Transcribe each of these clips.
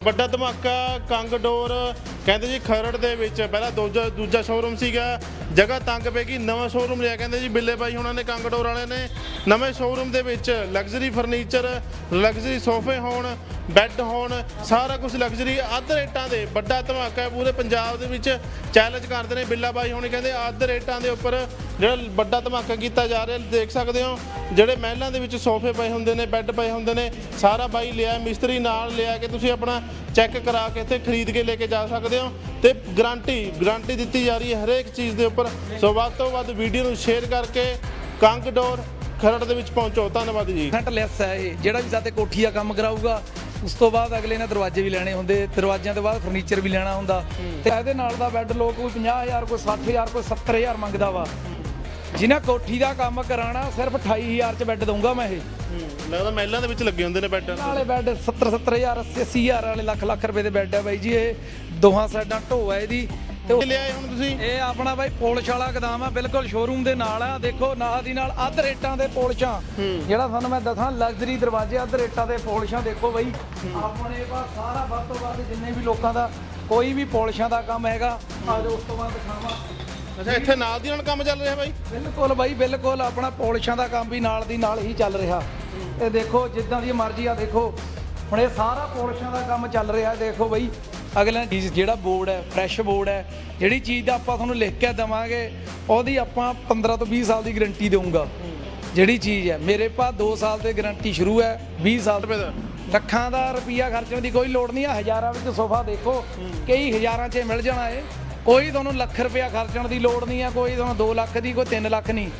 ਵੱਡਾ ਧਮਾਕਾ ਕੰਗ ਕਹਿੰਦੇ ਜੀ ਖਰੜ ਦੇ ਵਿੱਚ ਪਹਿਲਾਂ ਦੂਜਾ ਦੂਜਾ ਸ਼ੋਰੂਮ ਸੀਗਾ, ਜਗ੍ਹਾ ਤੰਗ ਪੈ ਗਈ, ਨਵਾਂ ਸ਼ੋਰੂਮ ਲਿਆ, ਕਹਿੰਦੇ ਜੀ ਬਿੱਲੇ ਬਾਈ ਹੁਣਾਂ ਨੇ ਕੰਗਡੋਰ ਵਾਲਿਆਂ ਨੇ ਨਵੇਂ ਸ਼ੋਰੂਮ ਦੇ ਵਿੱਚ ਲਗਜ਼ਰੀ ਫਰਨੀਚਰ ਲਗਜ਼ਰੀ ਸੋਫੇ ਹੋਣ ਬੈੱਡ ਹੋਣ, ਸਾਰਾ ਕੁਝ ਲਗਜ਼ਰੀ ਅੱਧ ਰੇਟਾਂ ਦੇ, ਵੱਡਾ ਧਮਾਕਾ ਹੈ, ਪੂਰੇ ਪੰਜਾਬ ਦੇ ਵਿੱਚ ਚੈਲੰਜ ਕਰਦੇ ਨੇ ਬਿੱਲਾ ਬਾਈ ਹੁਣੀ, ਕਹਿੰਦੇ ਅੱਧ ਰੇਟਾਂ ਦੇ ਉੱਪਰ ਜਿਹੜਾ ਵੱਡਾ ਧਮਾਕਾ ਕੀਤਾ ਜਾ ਰਿਹਾ, ਦੇਖ ਸਕਦੇ ਹੋ, ਜਿਹੜੇ ਮਹਿਲਾਂ ਦੇ ਵਿੱਚ ਸੋਫੇ ਪਏ ਹੁੰਦੇ ਨੇ ਬੈੱਡ ਪਏ ਹੁੰਦੇ ਨੇ, ਸਾਰਾ ਬਾਈ ਲਿਆ, ਮਿਸਤਰੀ ਨਾਲ ਲਿਆ ਕੇ ਤੁਸੀਂ ਆਪਣਾ ਚੈੱਕ ਕਰਾ ਕੇ ਇੱਥੇ ਖਰੀਦ ਕੇ ਲੈ ਕੇ ਜਾ ਸਕਦੇ ਹੋ ਤੇ ਗਾਰੰਟੀ ਗਾਰੰਟੀ ਦਿੱਤੀ ਜਾ ਰਹੀ ਹੈ ਹਰੇਕ ਚੀਜ਼ ਦੇ ਉੱਪਰ। ਸੋ ਵੱਧ ਤੋਂ ਵੱਧ ਵੀਡੀਓ ਨੂੰ ਸ਼ੇਅਰ ਕਰਕੇ ਕੰਗ ਡੋਰ ਖਰੜ ਦੇ ਵਿੱਚ ਪਹੁੰਚੋ। ਧੰਨਵਾਦ ਜੀ। ਸੈਂਟ ਲੈਸ ਹੈ ਇਹ। ਜਿਹੜਾ ਵੀ ਸਾਡੇ ਕੋਠੀ ਕੰਮ ਕਰਾਊਗਾ ਉਸ ਤੋਂ ਬਾਅਦ ਅਗਲੇ ਨੇ ਦਰਵਾਜ਼ੇ ਵੀ ਲੈਣੇ ਹੁੰਦੇ। ਦਰਵਾਜ਼ਿਆਂ ਤੋਂ ਬਾਅਦ ਫਰਨੀਚਰ ਵੀ ਲੈਣਾ ਹੁੰਦਾ। ਤੇ ਇਹਦੇ ਨਾਲ ਦਾ ਬੈੱਡ ਲੋਕ ਕੋਈ 50000 ਕੋਈ 60000 ਕੋਈ 70000 ਮੰਗਦਾ ਵਾ। ਜਿਨ੍ਹਾਂ ਕੋਠੀ ਦਾ ਕੰਮ ਕਰਾਣਾ ਸਿਰਫ 28000 ਚ ਬੈੱਡ ਦਊਂਗਾ ਮੈਂ ਇਹ। ਲੱਗਦਾ ਮਹਿਲਾਂ ਦੇ ਵਿੱਚ ਲੱਗੇ ਹੁੰਦੇ ਨੇ ਬੈੱਡ ਨਾਲੇ ਬੈੱਡ 70 70000 80 80000 ਵਾਲੇ ਲੱਖ ਲੱਖ ਰੁਪਏ ਦੇ ਬੈੱਡ ਹੈ ਬਾਈ ਜੀ ਇਹ। ਦੋਹਾਂ ਸਾਈਡਾਂ ਢੋ ਹੈ ਇਹਦੀ। ਤੇ ਉਹ- ਲਿਆਏ ਹੁਣ ਤੁਸੀਂ। ਇਹ ਆਪਣਾ ਬਾਈ ਪੋਲਿਸ਼ ਵਾਲਾ ਗਦਾਮ ਆ ਬਿਲਕੁਲ ਸ਼ੋਰੂਮ ਦੇ ਨਾਲ ਆ। ਦੇਖੋ ਨਾਲ ਦੀ ਨਾਲ ਅੱਧ ਰੇਟਾਂ ਦੇ ਪੋਲਿਸ਼ਾਂ। ਜਿਹੜਾ ਤੁਹਾਨੂੰ ਮੈਂ ਦੱਸਾਂ ਲਗਜ਼ਰੀ ਦਰਵਾਜ਼ੇ ਅੱਧ ਰੇਟਾਂ ਦੇ ਪੋਲਿਸ਼ਾਂ ਦੇਖੋ ਬਾਈ। ਆਪਣੇ ਪਾਸ ਸਾਰਾ ਵੱਧ ਤੋਂ ਵੱਧ ਜਿੰਨੇ ਵੀ ਲੋਕਾਂ ਦਾ ਕੋਈ ਵੀ ਪੋਲਿਸ਼ਾਂ ਦਾ ਕੰਮ ਹੈਗਾ ਆ ਜਾਓ ਉਸ ਤੋਂ ਬਾਅਦ ਦਿਖਾਵਾਂ। ਅੱਛਾ ਇੱਥੇ ਨਾਲ ਦੀ ਨਾਲ ਕੰਮ ਚੱਲ ਰਿਹਾ ਬਾਈ? ਬਿਲਕੁਲ ਬਾਈ ਬਿਲਕੁਲ ਆਪਣਾ ਪੋਲਿਸ਼ਾਂ ਦਾ ਕੰਮ ਵੀ ਨਾਲ ਦੀ ਨਾਲ ਹੀ ਚੱਲ ਰਿਹਾ। ਇਹ ਦੇਖੋ ਜਿੱਦਾਂ ਦੀ ਮਰਜ਼ੀ ਆ ਦੇਖੋ। ਹੁਣ ਇਹ ਸਾਰਾ ਪੋਲਿਸ਼ਾਂ ਦਾ ਕੰਮ ਚੱਲ ਰਿਹਾ ਦੇਖੋ ਬਾਈ। ਅਗਲਾ ਚੀਜ਼ ਜਿਹੜਾ ਬੋਰਡ ਹੈ ਫਰੈਸ਼ ਬੋਰਡ ਹੈ ਜਿਹੜੀ ਚੀਜ਼ ਦਾ ਆਪਾਂ ਤੁਹਾਨੂੰ ਲਿਖ ਕੇ ਦਵਾਂਗੇ ਉਹਦੀ ਆਪਾਂ 15 ਤੋਂ 20 ਸਾਲ ਦੀ ਗਾਰੰਟੀ ਦੇਵਾਂਗਾ ਜਿਹੜੀ ਚੀਜ਼ ਹੈ ਮੇਰੇ ਪਾਸ 2 ਸਾਲ ਤੇ ਗਾਰੰਟੀ ਸ਼ੁਰੂ ਹੈ 20 ਸਾਲ ਰੁਪਏ ਦਾ। ਲੱਖਾਂ ਦਾ ਰੁਪਈਆ ਖਰਚਣ ਦੀ ਕੋਈ ਲੋੜ ਨਹੀਂ ਆ ਹਜ਼ਾਰਾਂ ਵਿੱਚ ਸੋਫਾ ਦੇਖੋ ਕਈ ਹਜ਼ਾਰਾਂ 'ਚ ਮਿਲ ਜਾਣਾ ਏ। ਕੋਈ ਤੁਹਾਨੂੰ ਲੱਖ ਰੁਪਈਆ ਖਰਚਣ ਦੀ ਲੋੜ ਨਹੀਂ ਆ ਕੋਈ ਤੁਹਾਨੂੰ 2 ਲੱਖ ਦੀ ਕੋਈ 3 ਲੱਖ ਨਹੀਂ।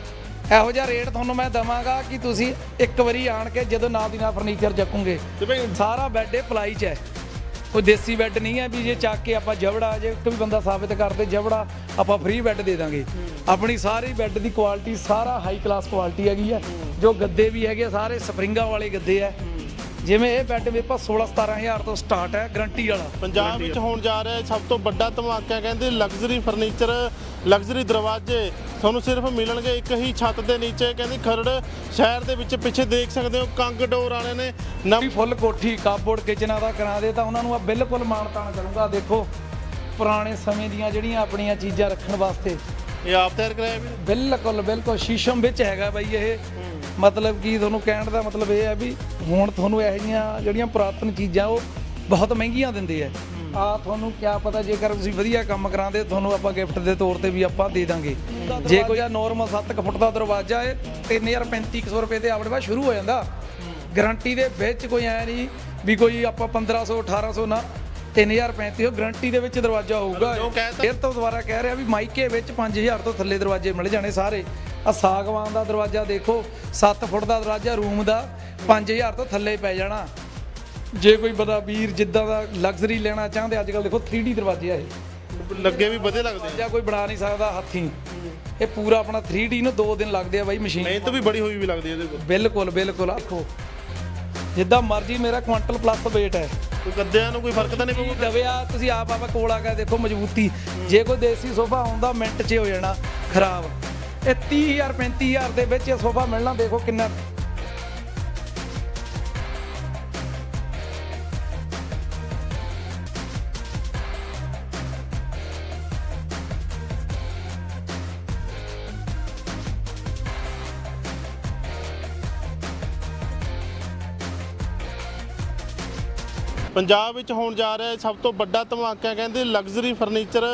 ਇਹੋ ਜਿਹਾ ਰੇਟ ਤੁਹਾਨੂੰ ਮੈਂ ਦਵਾਂਗਾ ਕਿ ਤੁਸੀਂ ਇੱਕ ਵਾਰੀ ਆਣ ਕੇ ਜਦੋਂ ਨਾਲ ਦੀ ਨਾਲ ਫਰਨੀਚਰ ਚੱਕੋਗੇ। ਸਾਰਾ ਬੈੱਡ ਇਹ ਪਲਾਈ 'ਚ ਹੈ। ਕੋਈ ਦੇਸੀ ਬੈੱਡ ਨਹੀਂ ਹੈ ਵੀ ਜੇ ਚੱਕ ਕੇ ਆਪਾਂ ਜਵੜਾ ਜੇ ਇੱਕ ਵੀ ਬੰਦਾ ਸਾਬਿਤ ਕਰਦੇ ਜਵੜਾ ਆਪਾਂ ਫ੍ਰੀ ਬੈੱਡ ਦੇ ਦਾਂਗੇ। ਆਪਣੀ ਸਾਰੀ ਬੈੱਡ ਦੀ ਕੁਆਲਿਟੀ ਸਾਰਾ ਹਾਈ ਕਲਾਸ ਕੁਆਲਿਟੀ ਹੈਗੀ ਹੈ ਜੋ ਗੱਦੇ ਵੀ ਹੈਗੇ ਆ, ਸਾਰੇ ਸਪਰਿੰਗਾਂ ਵਾਲੇ ਗੱਦੇ ਹੈ ਜਿਵੇਂ ਇਹ ਬੈੱਡ ਪਾਸ 16 17000 ਤੋਂ ਸਟਾਰਟ ਹੈ ਗਾਰੰਟੀ ਵਾਲਾ। ਪੰਜਾਬ ਵਿੱਚ ਹੋਣ ਜਾ ਰਿਹਾ ਸਭ ਤੋਂ ਵੱਡਾ ਧਮਾਕਾ ਕਹਿੰਦੇ ਲਗਜ਼ਰੀ ਫਰਨੀਚਰ ਲਗਜ਼ਰੀ ਦਰਵਾਜ਼ੇ ਤੁਹਾਨੂੰ ਸਿਰਫ ਮਿਲਣਗੇ ਇੱਕ ਹੀ ਛੱਤ ਦੇ ਨੀਚੇ ਕਹਿੰਦੀ ਖਰੜ ਸ਼ਹਿਰ ਦੇ ਵਿੱਚ ਪਿੱਛੇ ਦੇਖ ਸਕਦੇ ਹੋ ਕੰਗ ਡੋਰ ਵਾਲੇ ਨੇ ਵੀ ਨਵੀਂ ਫੁੱਲ ਕੋਠੀ ਕਾਪਬੋਰਡ ਕਿਚਨਾਂ ਦਾ ਕਰਾ ਦੇ ਤਾਂ ਉਹਨਾਂ ਨੂੰ ਆ ਬਿਲਕੁਲ ਮਾਣ-ਤਾਣ ਕਰੂੰਗਾ। ਦੇਖੋ ਪੁਰਾਣੇ ਸਮੇਂ ਦੀਆਂ ਜਿਹੜੀਆਂ ਆਪਣੀਆਂ ਚੀਜ਼ਾਂ ਰੱਖਣ ਵਾਸਤੇ ਇਹ ਆਪ ਤਿਆਰ ਕਰਾਇਆ ਵੀ। ਬਿਲਕੁਲ ਬਿਲਕੁਲ ਸ਼ੀਸ਼ਮ ਵਿੱਚ ਹੈਗਾ ਬਾਈ ਇਹ। ਮਤਲਬ ਕੀ ਤੁਹਾਨੂੰ ਕਹਿਣ ਦਾ ਮਤਲਬ ਇਹ ਹੈ ਵੀ ਹੁਣ ਤੁਹਾਨੂੰ ਇਹੋ ਜਿਹੀਆਂ ਜਿਹੜੀਆਂ ਪੁਰਾਤਨ ਚੀਜ਼ਾਂ ਉਹ ਬਹੁਤ ਮਹਿੰਗੀਆਂ ਦਿੰਦੇ ਆ। ਆ ਤੁਹਾਨੂੰ ਕੀ ਪਤਾ ਜੇਕਰ ਤੁਸੀਂ ਵਧੀਆ ਕੰਮ ਕਰਾਉਂਦੇ ਤੁਹਾਨੂੰ ਆਪਾਂ ਗਿਫਟ ਦੇ ਤੌਰ ਤੇ ਵੀ ਆਪਾਂ ਦੇ ਦਾਂਗੇ। ਜੇ ਕੋਈ ਆ ਨਾਰਮਲ 7 ਫੁੱਟ ਦਾ ਦਰਵਾਜ਼ਾ ਹੈ 3350 ਰੁਪਏ ਤੇ ਆਪਣੇ ਪਾਸ ਸ਼ੁਰੂ ਹੋ ਜਾਂਦਾ। ਗਾਰੰਟੀ ਦੇ ਵਿੱਚ ਕੋਈ ਐ ਨਹੀਂ ਵੀ ਕੋਈ ਆਪਾਂ 1500 1800 ਨਾ 3035 ਉਹ ਗਾਰੰਟੀ ਦੇ ਵਿੱਚ ਦਰਵਾਜ਼ਾ ਹੋਊਗਾ। ਜੋ ਕਹਿ ਤਾ- ਫਿਰ ਤੋਂ ਦੁਬਾਰਾ ਕਹਿ ਰਿਹਾ ਵੀ ਮਾਈਕੇ ਵਿੱਚ 5000 ਤੋਂ ਥੱਲੇ ਦਰਵਾਜ਼ੇ ਮਿਲ ਜਾਣੇ ਸਾਰੇ। ਆ ਸਾਗਵਾਨ ਦਾ ਦਰਵਾਜ਼ਾ ਦੇਖੋ 7 ਫੁੱਟ ਦਾ ਦਰਵਾਜ਼ਾ ਰੂਮ ਦਾ 5000 ਤੋਂ ਥੱਲੇ ਪੈ ਜਾਣਾ। ਜੇ ਕੋਈ ਬਦਾ ਵੀਰ ਜਿੱਦਾਂ ਦਾ ਲਗਜ਼ਰੀ ਲੈਣਾ ਚਾਹੁੰਦੇ ਅੱਜ ਕੱਲ ਦੇਖੋ 3D ਦਰਵਾਜ਼ੇ ਆ ਇਹ। ਲੱਗੇ ਵੀ ਵਧੀਆ ਲੱਗਦੇ ਜਾਂ ਕੋਈ ਬਣਾ ਨਹੀਂ ਸਕਦਾ ਹੱਥੀਂ। ਇਹ ਪੂਰਾ ਆਪਣਾ 3D ਨੂੰ 2 ਦਿਨ ਲੱਗਦੇ ਆ ਬਾਈ ਮਸ਼ੀਨ ਮਿਹਨਤ ਵੀ ਬੜੀ ਹੋਈ ਵੀ ਲੱਗਦੀ ਇਹਦੇ ਕੋਲ। ਬਿਲਕੁਲ ਬਿਲਕੁਲ ਆਹ ਦੇਖੋ ਜਿੱਦਾਂ ਮਰਜ਼ੀ ਮੇਰਾ ਕੁਆਂਟਲ ਪਲੱਸ weight ਹੈ। ਕੋਈ ਗੱਦਿਆਂ ਨੂੰ ਕੋਈ ਫ਼ਰਕ ਤਾਂ ਨਹੀਂ ਪਊਗਾ? ਦਵਿਆ ਤੁਸੀਂ ਆਪ ਆਪ ਕੋਲ ਆ ਕੇ ਦੇਖੋ ਮਜ਼ਬੂਤੀ। ਜੇ ਕੋਈ ਦੇਸੀ ਸੋਫਾ ਆਉਂਦਾ ਮਿੰਟ 'ਚ ਹੋ ਜਾਣਾ ਖਰਾਬ। ਇਹ 30000 35000 ਦੇ ਵਿੱਚ ਇਹ ਸੋਫਾ ਮਿਲਣਾ ਦੇਖੋ ਕਿੰਨਾ ਪੰਜਾਬ ਵਿੱਚ ਹੋਣ ਜਾ ਰਿਹਾ ਸਭ ਤੋਂ ਵੱਡਾ ਧਮਾਕਾ ਕਹਿੰਦੇ ਲਗਜ਼ਰੀ ਫਰਨੀਚਰ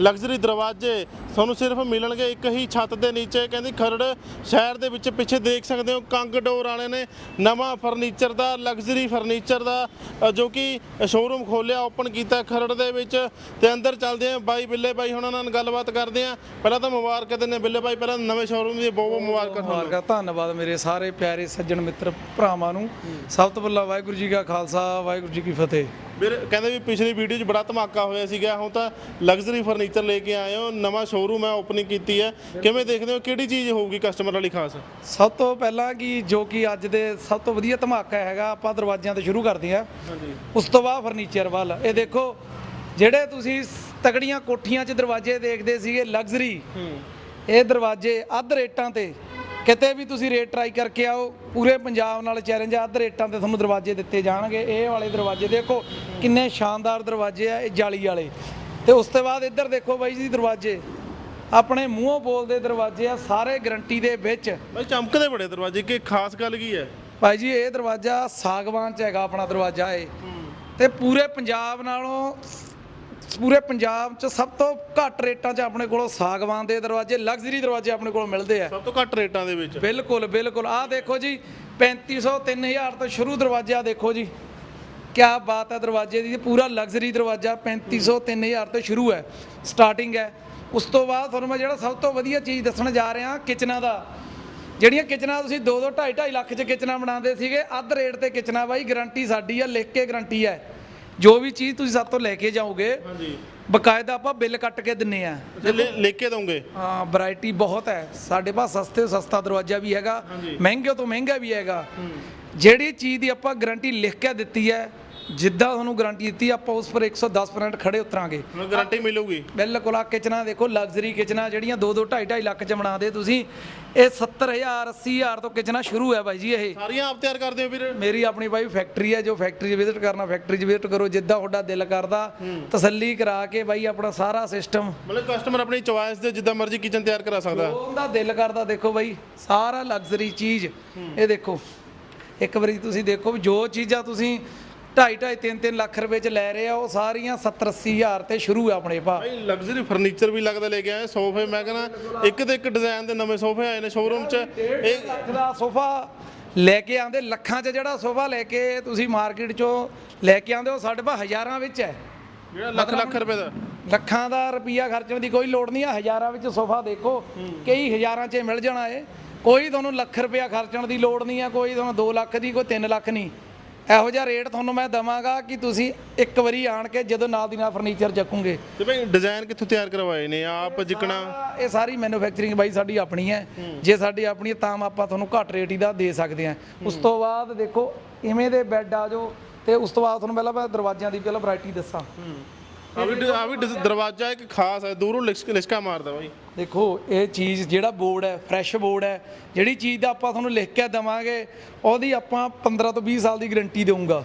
ਲਗਜ਼ਰੀ ਦਰਵਾਜ਼ੇ। ਤੁਹਾਨੂੰ ਸਿਰਫ ਮਿਲਣਗੇ ਇੱਕ ਹੀ ਛੱਤ ਦੇ ਨੀਚੇ ਕਹਿੰਦੀ ਖਰੜ ਸ਼ਹਿਰ ਦੇ ਵਿੱਚ ਪਿੱਛੇ ਦੇਖ ਸਕਦੇ ਹੋ ਕੰਗ ਡੋਰ ਵਾਲੇ ਨੇ ਨਵਾਂ ਫਰਨੀਚਰ ਦਾ ਲਗਜ਼ਰੀ ਫਰਨੀਚਰ ਦਾ ਜੋ ਕਿ ਸ਼ੋਰੂਮ ਖੋਲਿਆ ਓਪਨ ਕੀਤਾ ਖਰੜ ਦੇ ਵਿੱਚ ਤੇ ਅੰਦਰ ਚੱਲਦੇ ਆ ਬਾਈ ਬਿੱਲੇ ਬਾਈ ਹੁਣਾਂ ਨਾਲ ਗੱਲਬਾਤ ਕਰਦੇ ਆ ਪਹਿਲਾਂ ਤਾਂ ਮੁਬਾਰਕ ਦਿੰਦੇ ਬਿੱਲੇ ਬਾਈ ਪਹਿਲਾਂ ਨਵੇਂ ਸ਼ੋਰੂਮ ਦੀ ਬਹੁਤ ਬਹੁਤ ਮੁਬਾਰਕਾਂ ਮੁਬਾਰਕਾਂ ਧੰਨਵਾਦ ਮੇਰੇ ਸਾਰੇ ਪਿਆਰੇ ਸੱਜਣ ਮਿੱਤਰ ਭਰਾਵਾਂ ਨੂੰ। ਸਭ ਤੋਂ ਪਹਿਲਾਂ ਵਾਹਿਗੁਰੂ ਜੀ ਕਾ ਖਾਲਸਾ ਵਾਹਿਗੁਰੂ ਜੀ ਕੀ ਫਤਿਹ। ਵੀਰ ਕਹਿੰਦੇ ਵੀ ਪਿਛਲੀ ਵੀਡੀਓ 'ਚ ਬੜਾ ਧਮਾਕਾ ਹੋਇਆ ਸੀਗਾ। ਹੁਣ ਤਾਂ ਲਗਜ਼ਰੀ ਫਰਨੀਚਰ ਲੈ ਕੇ ਆਏ ਹੋ ਨਵਾਂ ਸ਼ੋਰੂਮ ਹੈ ਓਪਨਿੰਗ ਕੀਤੀ ਹੈ। ਕਿਵੇਂ ਦੇਖਦੇ ਹੋ ਕਿਹੜੀ ਚੀਜ਼ ਹੋਊਗੀ ਕਸਟਮਰ ਵਾਲੀ ਖਾਸ? ਸਭ ਤੋਂ ਪਹਿਲਾਂ ਕਿ ਜੋ ਕਿ ਅੱਜ ਦੇ ਸਭ ਤੋਂ ਵਧੀਆ ਧਮਾਕਾ ਹੈਗਾ ਆਪਾਂ ਦਰਵਾਜ਼ਿਆਂ ਤੋਂ ਸ਼ੁਰੂ ਕਰਦੇ ਹਾਂ। ਉਸ ਤੋਂ ਬਾਅਦ ਫਰਨੀਚਰ ਵੱਲ। ਇਹ ਦੇਖੋ ਜਿਹੜੇ ਤੁਸੀਂ ਤਗੜੀਆਂ ਕੋਠੀਆਂ 'ਚ ਦਰਵਾਜ਼ੇ ਦੇਖਦੇ ਸੀਗੇ ਲਗਜ਼ਰੀ ਇਹ ਦਰਵਾਜ਼ੇ ਅੱਧ ਰੇਟਾਂ ਤੇ ਕਿਤੇ ਵੀ ਤੁਸੀਂ ਰੇਟ ਟਰਾਈ ਕਰਕੇ ਆਓ ਪੂਰੇ ਪੰਜਾਬ ਨਾਲ ਚੈਲੰਜ ਆ ਅੱਧ ਰੇਟਾਂ ਤੇ ਤੁਹਾਨੂੰ ਦਰਵਾਜ਼ੇ ਦਿੱਤੇ ਜਾਣਗੇ। ਇਹ ਵਾਲੇ ਦਰਵਾਜ਼ੇ ਦੇਖੋ ਕਿੰਨੇ ਸ਼ਾਨਦਾਰ ਦਰਵਾਜ਼ੇ ਆ ਇਹ ਜਾਲੀ ਵਾਲੇ। ਤੇ ਉਸ ਤੋਂ ਬਾਅਦ ਇੱਧਰ ਦੇਖੋ ਬਾਈ ਜੀ ਦਰਵਾਜ਼ੇ। ਆਪਣੇ ਮੂੰਹੋਂ ਬੋਲਦੇ ਦਰਵਾਜ਼ੇ ਆ ਸਾਰੇ ਗਰੰਟੀ ਦੇ ਵਿੱਚ। ਬਾਈ ਚਮਕਦੇ ਬੜੇ ਦਰਵਾਜ਼ੇ ਕਿ ਖਾਸ ਗੱਲ ਕੀ ਹੈ? ਭਾਈ ਜੀ ਇਹ ਦਰਵਾਜ਼ਾ ਸਾਗਵਾਨ ਚ ਹੈਗਾ ਆਪਣਾ ਦਰਵਾਜ਼ਾ ਇਹ। ਤੇ ਪੂਰੇ ਪੰਜਾਬ ਨਾਲੋਂ ਪੂਰੇ ਪੰਜਾਬ ਚ ਸਭ ਤੋਂ ਘੱਟ ਰੇਟਾਂ 'ਚ ਆਪਣੇ ਕੋਲੋਂ ਸਾਗਵਾਨ ਦੇ ਦਰਵਾਜ਼ੇ ਲਗਜ਼ਰੀ ਦਰਵਾਜ਼ੇ ਆਪਣੇ ਕੋਲ ਮਿਲਦੇ ਆ। ਸਭ ਤੋਂ ਘੱਟ ਰੇਟਾਂ ਦੇ ਵਿੱਚ। ਬਿਲਕੁਲ ਬਿਲਕੁਲ। ਆਹ ਦੇਖੋ ਜੀ 3500 3000 ਤੋਂ ਸ਼ੁਰੂ ਦਰਵਾਜ਼ਾ ਦੇਖੋ ਜੀ। ਕੀ ਬਾਤ ਹੈ ਦਰਵਾਜ਼ੇ ਦੀ ਪੂਰਾ ਲਗਜ਼ਰੀ ਦਰਵਾਜ਼ਾ 3500 3000 ਤੋਂ ਸ਼ੁਰੂ ਹੈ ਸਟਾਰਟਿੰਗ ਹੈ। ਉਸ ਤੋਂ ਬਾਅਦ ਤੁਹਾਨੂੰ ਮੈਂ ਜਿਹੜਾ ਸਭ ਤੋਂ ਵਧੀਆ ਚੀਜ਼ ਦੱਸਣ ਜਾ ਰਿਹਾ ਕਿਚਨਾਂ ਦਾ। ਜਿਹੜੀਆਂ ਕਿਚਨਾਂ ਤੁਸੀਂ 2 2 2.5 2.5 ਲੱਖ 'ਚ ਕਿਚਨਾਂ ਬਣਾਉਂਦੇ ਸੀਗੇ ਅੱਧ ਰੇਟ ਤੇ ਕਿਚਨਾਂ ਬਾਈ ਗਾਰੰਟੀ ਸਾਡੀ ਆ ਲਿਖ ਕੇ ਗਾਰੰਟੀ ਹੈ। ਜੋ ਵੀ ਚੀਜ਼ ਤੁਸੀਂ ਸਾਡੇ ਤੋਂ ਲੈ ਕੇ ਜਾਓਗੇ ਹਾਂਜੀ। ਬਕਾਇਦਾ ਆਪਾਂ ਬਿੱਲ ਕੱਟ ਕੇ ਦਿੰਨੇ ਆ। ਲੈ ਕੇ ਦੋਗੇ? ਹਾਂ ਵੈਰਾਈਟੀ ਬਹੁਤ ਹੈ। ਸਾਡੇ ਪਾਸ ਸਸਤੇ ਤੋਂ ਸਸਤਾ ਦਰਵਾਜ਼ਾ ਵੀ ਹੈਗਾ ਮਹਿੰਗੇ ਤੋਂ ਮਹਿੰਗਾ ਵੀ ਹੈਗਾ। ਜਿਹੜੀ ਚੀਜ਼ ਦੀ ਆਪਾਂ ਗਾਰੰਟੀ ਲਿਖ ਕੇ ਦਿੱਤੀ ਹੈ ਜਿੱਦਾਂ ਤੁਹਾਨੂੰ ਗਾਰੰਟੀ ਦਿੱਤੀ ਆਪਾਂ ਉਸ ਪਰ 110% ਖੜੇ ਉਤਰਾਂਗੇ। ਹੁਣ ਗਾਰੰਟੀ ਮਿਲੂਗੀ। ਬਿਲਕੁਲ ਆ ਕਿਚਨਾਂ ਦੇਖੋ ਲਗਜ਼ਰੀ ਕਿਚਨਾਂ ਜਿਹੜੀਆਂ 2 2 2.5 2.5 ਲੱਖ ਚ ਬਣਾਦੇ ਤੁਸੀਂ। ਇਹ 70000 80000 ਤੋਂ ਕਿਚਨਾਂ ਸ਼ੁਰੂ ਹੈ ਬਾਈ ਜੀ ਇਹ। ਸਾਰੀਆਂ ਆਪ ਤਿਆਰ ਕਰਦੇ ਹੋ ਵੀਰ ਮੇਰੀ ਆਪਣੀ ਬਾਈ ਫੈਕਟਰੀ ਹੈ ਜੋ ਫੈਕਟਰੀ ਵਿਜ਼ਿਟ ਕਰਨਾ ਫੈਕਟਰੀ 'ਚ ਵਿਜ਼ਿਟ ਕਰੋ ਜਿੱਦਾਂ ਤੁਹਾਡਾ ਦਿਲ ਕਰਦਾ ਤਸੱਲੀ ਕਰਾ ਕੇ ਬਾਈ ਆਪਣਾ ਸਾਰਾ ਸਿਸਟਮ ਮਤਲਬ ਕਸਟਮਰ ਆਪਣੀ ਚੁਆਇਸ ਦੇ ਜਿੱਦਾਂ ਮਰਜ਼ੀ ਕਿਚਨ ਤਿਆਰ ਕਰਾ ਸਕਦਾ। ਉਹਦਾ ਦਿਲ ਕਰਦਾ ਦੇਖੋ ਬਾਈ ਸਾਰਾ ਲਗਜ਼ਰੀ ਚੀਜ਼। ਇਹ ਦੇਖੋ ਇੱਕ ਵਾਰੀ ਤੁਸੀਂ ਦੇਖੋ ਜੋ ਚੀਜ਼ਾਂ ਤੁਸੀਂ 2.5 2.5 3 3 ਲੱਖ ਰੁਪਏ ਚ ਲੈ ਰਹੇ ਆ ਉਹ ਸਾਰੀਆਂ 70 80 ਹਜ਼ਾਰ ਤੇ ਸ਼ੁਰੂ ਆ ਆਪਣੇ ਪਾ ਭਾਈ ਲਗਜ਼ਰੀ ਫਰਨੀਚਰ ਵੀ ਲੱਗਦਾ ਲੈ ਕੇ ਆਏ ਸੋਫੇ ਮੈਂ ਕਹਿੰਦਾ ਇੱਕ ਤੇ ਇੱਕ ਡਿਜ਼ਾਈਨ ਦੇ ਨਵੇਂ ਸੋਫੇ ਆਏ ਨੇ ਸ਼ੋਰੂਮ 'ਚ। ਇਹ ਲੱਖ ਦਾ ਸੋਫਾ ਲੈ ਕੇ ਆਂਦੇ ਲੱਖਾਂ 'ਚ ਜਿਹੜਾ ਸੋਫਾ ਲੈ ਕੇ ਤੁਸੀਂ ਮਾਰਕੀਟ 'ਚੋਂ ਲੈ ਕੇ ਆਂਦੇ ਉਹ ਸਾਡੇ ਪਾ ਹਜ਼ਾਰਾਂ ਵਿੱਚ ਹੈ। ਜਿਹੜਾ ਲੱਖ ਲੱਖ ਰੁਪਏ ਦਾ? ਲੱਖਾਂ ਦਾ ਰੁਪਈਆ ਖਰਚਣ ਦੀ ਕੋਈ ਲੋੜ ਨਹੀਂ ਆ ਹਜ਼ਾਰਾਂ ਵਿੱਚ ਸੋਫਾ ਦੇਖੋ ਕਈ ਹਜ਼ਾਰਾਂ 'ਚ ਮਿਲ ਜਾਣਾ ਏ। ਕੋਈ ਤੁਹਾਨੂੰ ਲੱਖ ਰੁਪਈਆ ਖਰਚਣ ਦੀ ਲੋੜ ਨਹੀਂ ਆ ਕੋਈ ਤੁਹਾਨੂੰ 2 ਲੱਖ ਦੀ ਕੋਈ 3 ਲੱਖ ਨਹੀਂ। ਇਹੋ ਜਿਹਾ ਰੇਟ ਤੁਹਾਨੂੰ ਮੈਂ ਦਵਾਂਗਾ ਕਿ ਤੁਸੀਂ ਇੱਕ ਵਾਰੀ ਆਣ ਕੇ ਜਦੋਂ ਨਾਲ ਦੀ ਨਾਲ ਫਰਨੀਚਰ ਚੱਕੋਗੇ। ਤੇ ਭਾਈ ਡਿਜ਼ਾਈਨ ਕਿੱਥੋਂ ਤਿਆਰ ਕਰਵਾਏ ਨੇ? ਆਪ ਜਿਕਣਾ? ਇਹ ਸਾਰੀ ਮੈਨੂਫੈਕਚਰਿੰਗ ਬਾਈ ਸਾਡੀ ਆਪਣੀ ਹੈ। ਜੇ ਸਾਡੀ ਆਪਣੀ ਹੈ ਤਾਂ ਆਪਾਂ ਤੁਹਾਨੂੰ ਘੱਟ ਰੇਟ ਹੀ ਦਾ ਦੇ ਸਕਦੇ ਹਾਂ। ਉਸ ਤੋਂ ਬਾਅਦ ਦੇਖੋ ਇਵੇਂ ਦੇ ਬੈੱਡ ਆ ਜੋ ਤੇ ਉਸ ਤੋਂ ਬਾਅਦ ਤੁਹਾਨੂੰ ਪਹਿਲਾਂ ਮੈਂ ਦਰਵਾਜ਼ਿਆਂ ਦੀ ਪਹਿਲਾਂ ਵੈਰਾਈਟੀ ਦੱਸਾਂ। ਆ ਵੀ ਡ- ਆ ਵੀ ਡਿਜ਼- ਦਰਵਾਜ਼ਾ ਇੱਕ ਖਾਸ ਹੈ ਦੂਰੋਂ ਲਿਸ਼ਕ ਲਿਸ਼ਕਾ ਮਾਰਦਾ ਭਾਈ ਦੇਖੋ ਇਹ ਚੀਜ਼ ਜਿਹੜਾ ਬੋਰਡ ਹੈ ਫਰੈਸ਼ ਬੋਰਡ ਹੈ ਜਿਹੜੀ ਚੀਜ਼ ਦਾ ਆਪਾਂ ਤੁਹਾਨੂੰ ਲਿਖ ਕੇ ਦਵਾਂਗੇ ਉਹਦੀ ਆਪਾਂ 15 ਤੋਂ 20 ਸਾਲ ਦੀ ਗਾਰੰਟੀ ਦੇਵਾਂਗਾ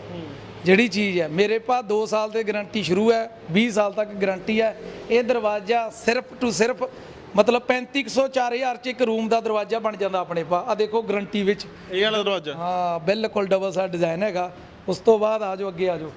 ਜਿਹੜੀ ਚੀਜ਼ ਹੈ ਮੇਰੇ ਪਾਸ 2 ਸਾਲ ਤੇ ਗਾਰੰਟੀ ਸ਼ੁਰੂ ਹੈ 20 ਸਾਲ ਤੱਕ ਗਾਰੰਟੀ ਹੈ। ਇਹ ਦਰਵਾਜ਼ਾ ਸਿਰਫ ਟੂ ਸਿਰਫ ਮਤਲਬ 3500 4000 ਚ ਇੱਕ ਰੂਮ ਦਾ ਦਰਵਾਜ਼ਾ ਬਣ ਜਾਂਦਾ ਆਪਣੇ ਪਾ ਆ ਦੇਖੋ ਗਾਰੰਟੀ ਵਿੱਚ। ਇਹ ਵਾਲਾ ਦਰਵਾਜ਼ਾ? ਹਾਂ ਬਿਲਕੁਲ ਡਬਲ ਸਾਈਡ ਡਿਜ਼ਾਈਨ ਹੈਗਾ। ਉਸ ਤੋਂ ਬਾਅਦ ਆ ਜਾਓ ਅੱਗੇ ਆ ਜਾਓ।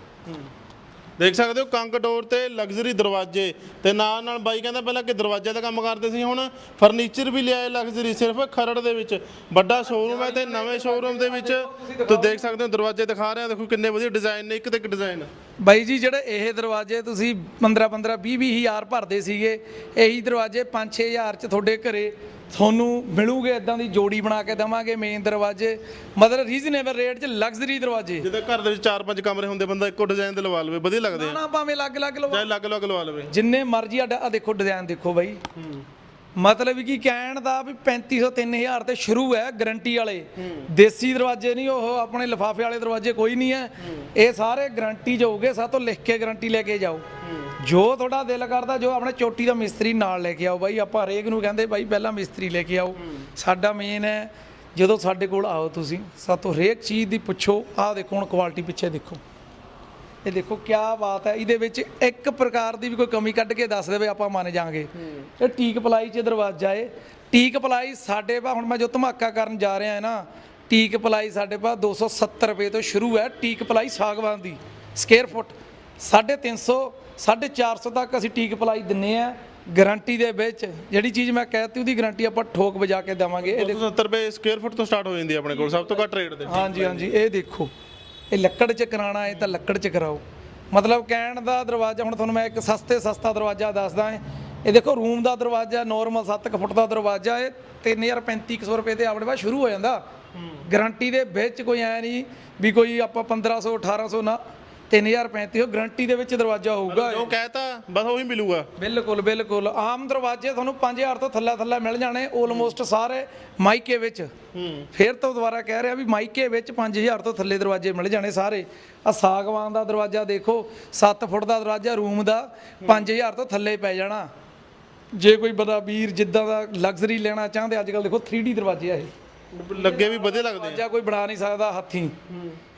ਦੇਖ ਸਕਦੇ ਹੋ ਕੰਕ ਡੋਰ ਤੇ ਲਗਜ਼ਰੀ ਦਰਵਾਜ਼ੇ ਤੇ ਨਾਲ ਨਾਲ ਬਾਈ ਕਹਿੰਦਾ ਪਹਿਲਾਂ ਕਿ ਦਰਵਾਜ਼ੇ ਦਾ ਕੰਮ ਕਰਦੇ ਸੀ, ਹੁਣ ਫਰਨੀਚਰ ਵੀ ਲਿਆਏ ਲਗਜ਼ਰੀ ਸਿਰਫ ਖਰੜ ਦੇ ਵਿੱਚ, ਵੱਡਾ ਸ਼ੋਰੂਮ ਹੈ ਤੇ ਨਵੇਂ ਸ਼ੋਰੂਮ ਦੇ ਵਿੱਚ। ਤੁਸੀਂ ਦੇਖ ਸਕਦੇ ਹੋ ਦਰਵਾਜ਼ੇ ਦਿਖਾ ਰਹੇ ਆ ਦੇਖੋ ਕਿੰਨੇ ਵਧੀਆ ਡਿਜ਼ਾਈਨ ਨੇ, ਇੱਕ ਤੇ ਇੱਕ ਡਿਜ਼ਾਈਨ ਬਾਈ ਜੀ ਜਿਹੜੇ ਇਹ ਦਰਵਾਜ਼ੇ ਤੁਸੀਂ 15 15 20 20 ਹਜ਼ਾਰ ਭਰਦੇ ਸੀਗੇ ਇਹੀ ਦਰਵਾਜ਼ੇ 5 6 ਹਜ਼ਾਰ ਚ ਤੁਹਾਡੇ ਘਰੇ ਤੁਹਾਨੂੰ ਮਿਲੂਗੇ ਇਦਾਂ ਦੀ ਜੋੜੀ ਬਣਾ ਕੇ ਦਵਾਂਗੇ ਮੇਨ ਦਰਵਾਜ਼ੇ। ਮਤਲਬ ਰੀਜ਼ਨੇਬਲ ਰੇਟ 'ਚ ਲਗਜ਼ਰੀ ਦਰਵਾਜ਼ੇ। ਜਿੱਦਾਂ ਘਰ ਦੇ ਵਿੱਚ ਚਾਰ ਪੰਜ ਕਮਰੇ ਹੁੰਦੇ ਬੰਦਾ ਇੱਕੋ ਡਿਜ਼ਾਈਨ ਦੇ ਲਵਾ ਲਵੇ ਵਧੀਆ ਲੱਗਦੇ ਆ। ਨਾ ਭਾਵੇਂ ਅਲੱਗ-ਅਲੱਗ ਲਵਾ ਚਾਹੇ ਅਲੱਗ ਅਲੱਗ ਲਵਾ ਲਵੇ। ਜਿੰਨੇ ਮਰਜ਼ੀ ਆ ਦੇਖੋ ਡਿਜ਼ਾਈਨ ਦੇਖੋ ਬਾਈ। ਮਤਲਬ ਕੀ ਕਹਿਣ ਦਾ ਵੀ 3500 3000 ਤੇ ਸ਼ੁਰੂ ਹੈ ਗਰੰਟੀ ਵਾਲੇ। ਦੇਸੀ ਦਰਵਾਜ਼ੇ ਨਹੀਂ, ਉਹ ਆਪਣੇ ਲਿਫਾਫੇ ਵਾਲੇ ਦਰਵਾਜ਼ੇ ਕੋਈ ਨਹੀਂ ਹੈ। ਇਹ ਸਾਰੇ ਗਾਰੰਟੀ ਜਾਓਗੇ ਸਾਤੋਂ ਤੋਂ ਲਿਖ ਕੇ ਗਰੰਟੀ ਲੈ ਕੇ ਜਾਓ। ਜੋ ਤੁਹਾਡਾ ਦਿਲ ਕਰਦਾ, ਜੋ ਆਪਣੇ ਚੋਟੀ ਦਾ ਮਿਸਤਰੀ ਨਾਲ ਲੈ ਕੇ ਆਓ ਬਾਈ। ਆਪਾਂ ਹਰੇਕ ਨੂੰ ਕਹਿੰਦੇ, ਬਾਈ ਪਹਿਲਾਂ ਮਿਸਤਰੀ ਲੈ ਕੇ ਆਓ। ਸਾਡਾ ਮੇਨ ਹੈ, ਜਦੋਂ ਸਾਡੇ ਕੋਲ ਆਓ ਤੁਸੀਂ, ਸਾਤੋਂ ਹਰੇਕ ਚੀਜ਼ ਦੀ ਪੁੱਛੋ, ਆਹ ਦੇਖੋ ਹੁਣ ਕੁਆਲਿਟੀ ਪਿੱਛੇ ਦੇਖੋ। ਇਹ ਦੇਖੋ ਕੀ ਬਾਤ ਹੈ ਇਹਦੇ ਵਿੱਚ ਇੱਕ ਪ੍ਰਕਾਰ ਦੀ ਵੀ ਕੋਈ ਕਮੀ ਕੱਢ ਕੇ ਦੱਸ ਦੇਵੇ ਆਪਾਂ ਮੰਨ ਜਾਾਂਗੇ। ਇਹ ਟੀਕ ਪਲਾਈ 'ਚ ਦਰਵਾਜ਼ਾ ਏ। ਟੀਕ ਪਲਾਈ ਸਾਡੇ ਪਾ ਹੁਣ ਮੈਂ ਜੋ ਧਮਾਕਾ ਕਰਨ ਜਾ ਰਿਹਾ ਹਾਂ ਨਾ ਟੀਕ ਪਲਾਈ ਸਾਡੇ ਪਾ 270 ਰੁਪਏ ਤੋਂ ਸ਼ੁਰੂ ਹੈ ਟੀਕ ਪਲਾਈ ਸਾਗਵਾਨ ਦੀ ਸਕੁਅਰ ਫੁੱਟ। 350 450 ਤੱਕ ਅਸੀਂ ਟੀਕ ਪਲਾਈ ਦਿੰਨੇ ਆ ਗਾਰੰਟੀ ਦੇ ਵਿੱਚ। ਜਿਹੜੀ ਚੀਜ਼ ਮੈਂ ਕਹਿਤੀ ਉਹਦੀ ਗਾਰੰਟੀ ਆਪਾਂ ਠੋਕ ਵਜਾ ਕੇ ਦੇਵਾਂਗੇ। ਇਹ 270 ਰੁਪਏ ਸਕੁਅਰ ਫੁੱਟ ਤੋਂ ਸਟਾਰਟ ਹੋ ਜਾਂਦੀ ਹੈ ਆਪਣੇ ਕੋਲ ਸਭ ਤੋਂ ਘੱਟ ਰੇਟ ਤੇ ਹਾਂਜੀ ਹਾਂਜੀ ਇਹ ਦੇਖੋ। ਇਹ ਲੱਕੜ 'ਚ ਕਰਾਣਾ ਹੈ ਤਾਂ ਲੱਕੜ 'ਚ ਕਰਾਓ। ਮਤਲਬ ਕਹਿਣ ਦਾ ਦਰਵਾਜ਼ਾ ਹੁਣ ਤੁਹਾਨੂੰ ਮੈਂ ਇੱਕ ਸਸਤੇ ਸਸਤਾ ਦਰਵਾਜ਼ਾ ਦੱਸਦਾ ਹਾਂ। ਇਹ ਦੇਖੋ ਰੂਮ ਦਾ ਦਰਵਾਜ਼ਾ ਨਾਰਮਲ 7 ਫੁੱਟ ਦਾ ਦਰਵਾਜ਼ਾ ਹੈ 3035 ਰੁਪਏ ਤੇ ਆਪਣੇ ਪਾਸ ਸ਼ੁਰੂ ਹੋ ਜਾਂਦਾ। ਗਾਰੰਟੀ ਦੇ ਵਿੱਚ ਕੋਈ ਐ ਨਹੀਂ ਵੀ ਕੋਈ ਆਪਾਂ 1500 1800 ਨਾ 3035 ਗਾਰੰਟੀ ਦੇ ਵਿੱਚ ਦਰਵਾਜ਼ਾ ਹੋਊਗਾ ਜੋ ਕਹਿਤਾ ਬਸ ਉਹੀ ਮਿਲੂਗਾ। ਬਿਲਕੁਲ ਬਿਲਕੁਲ। ਆਮ ਦਰਵਾਜ਼ੇ ਤੁਹਾਨੂੰ 5000 ਤੋਂ ਥੱਲੇ ਥੱਲੇ ਮਿਲ ਜਾਣੇ ਆਲਮੋਸਟ ਸਾਰੇ ਮਾਈਕੇ ਵਿੱਚ। ਫਿਰ ਤੋਂ ਦੁਬਾਰਾ ਕਹਿ ਰਿਹਾ ਵੀ ਮਾਈਕੇ ਵਿੱਚ 5000 ਤੋਂ ਥੱਲੇ ਦਰਵਾਜ਼ੇ ਮਿਲ ਜਾਣੇ ਸਾਰੇ। ਆ ਸਾਗਵਾਨ ਦਾ ਦਰਵਾਜ਼ਾ ਦੇਖੋ 7 ਫੁੱਟ ਦਾ ਦਰਵਾਜ਼ਾ ਰੂਮ ਦਾ 5000 ਤੋਂ ਥੱਲੇ ਪੈ ਜਾਣਾ। ਜੇ ਕੋਈ ਬੰਦਾ ਵੀਰ ਜਿੱਦਾਂ ਦਾ ਲਗਜ਼ਰੀ ਲੈਣਾ ਚਾਹੁੰਦੇ ਅੱਜ ਕੱਲ ਦੇਖੋ 3D ਦਰਵਾਜ਼ੇ ਆ ਇਹ। ਲੱਗੇ ਵੀ ਵਧੀਆ ਲੱਗਦੇ ਆ। ਦਰਵਾਜ਼ਾ ਕੋਈ ਬਣਾ ਨਹੀਂ ਸਕਦਾ ਹੱਥੀਂ।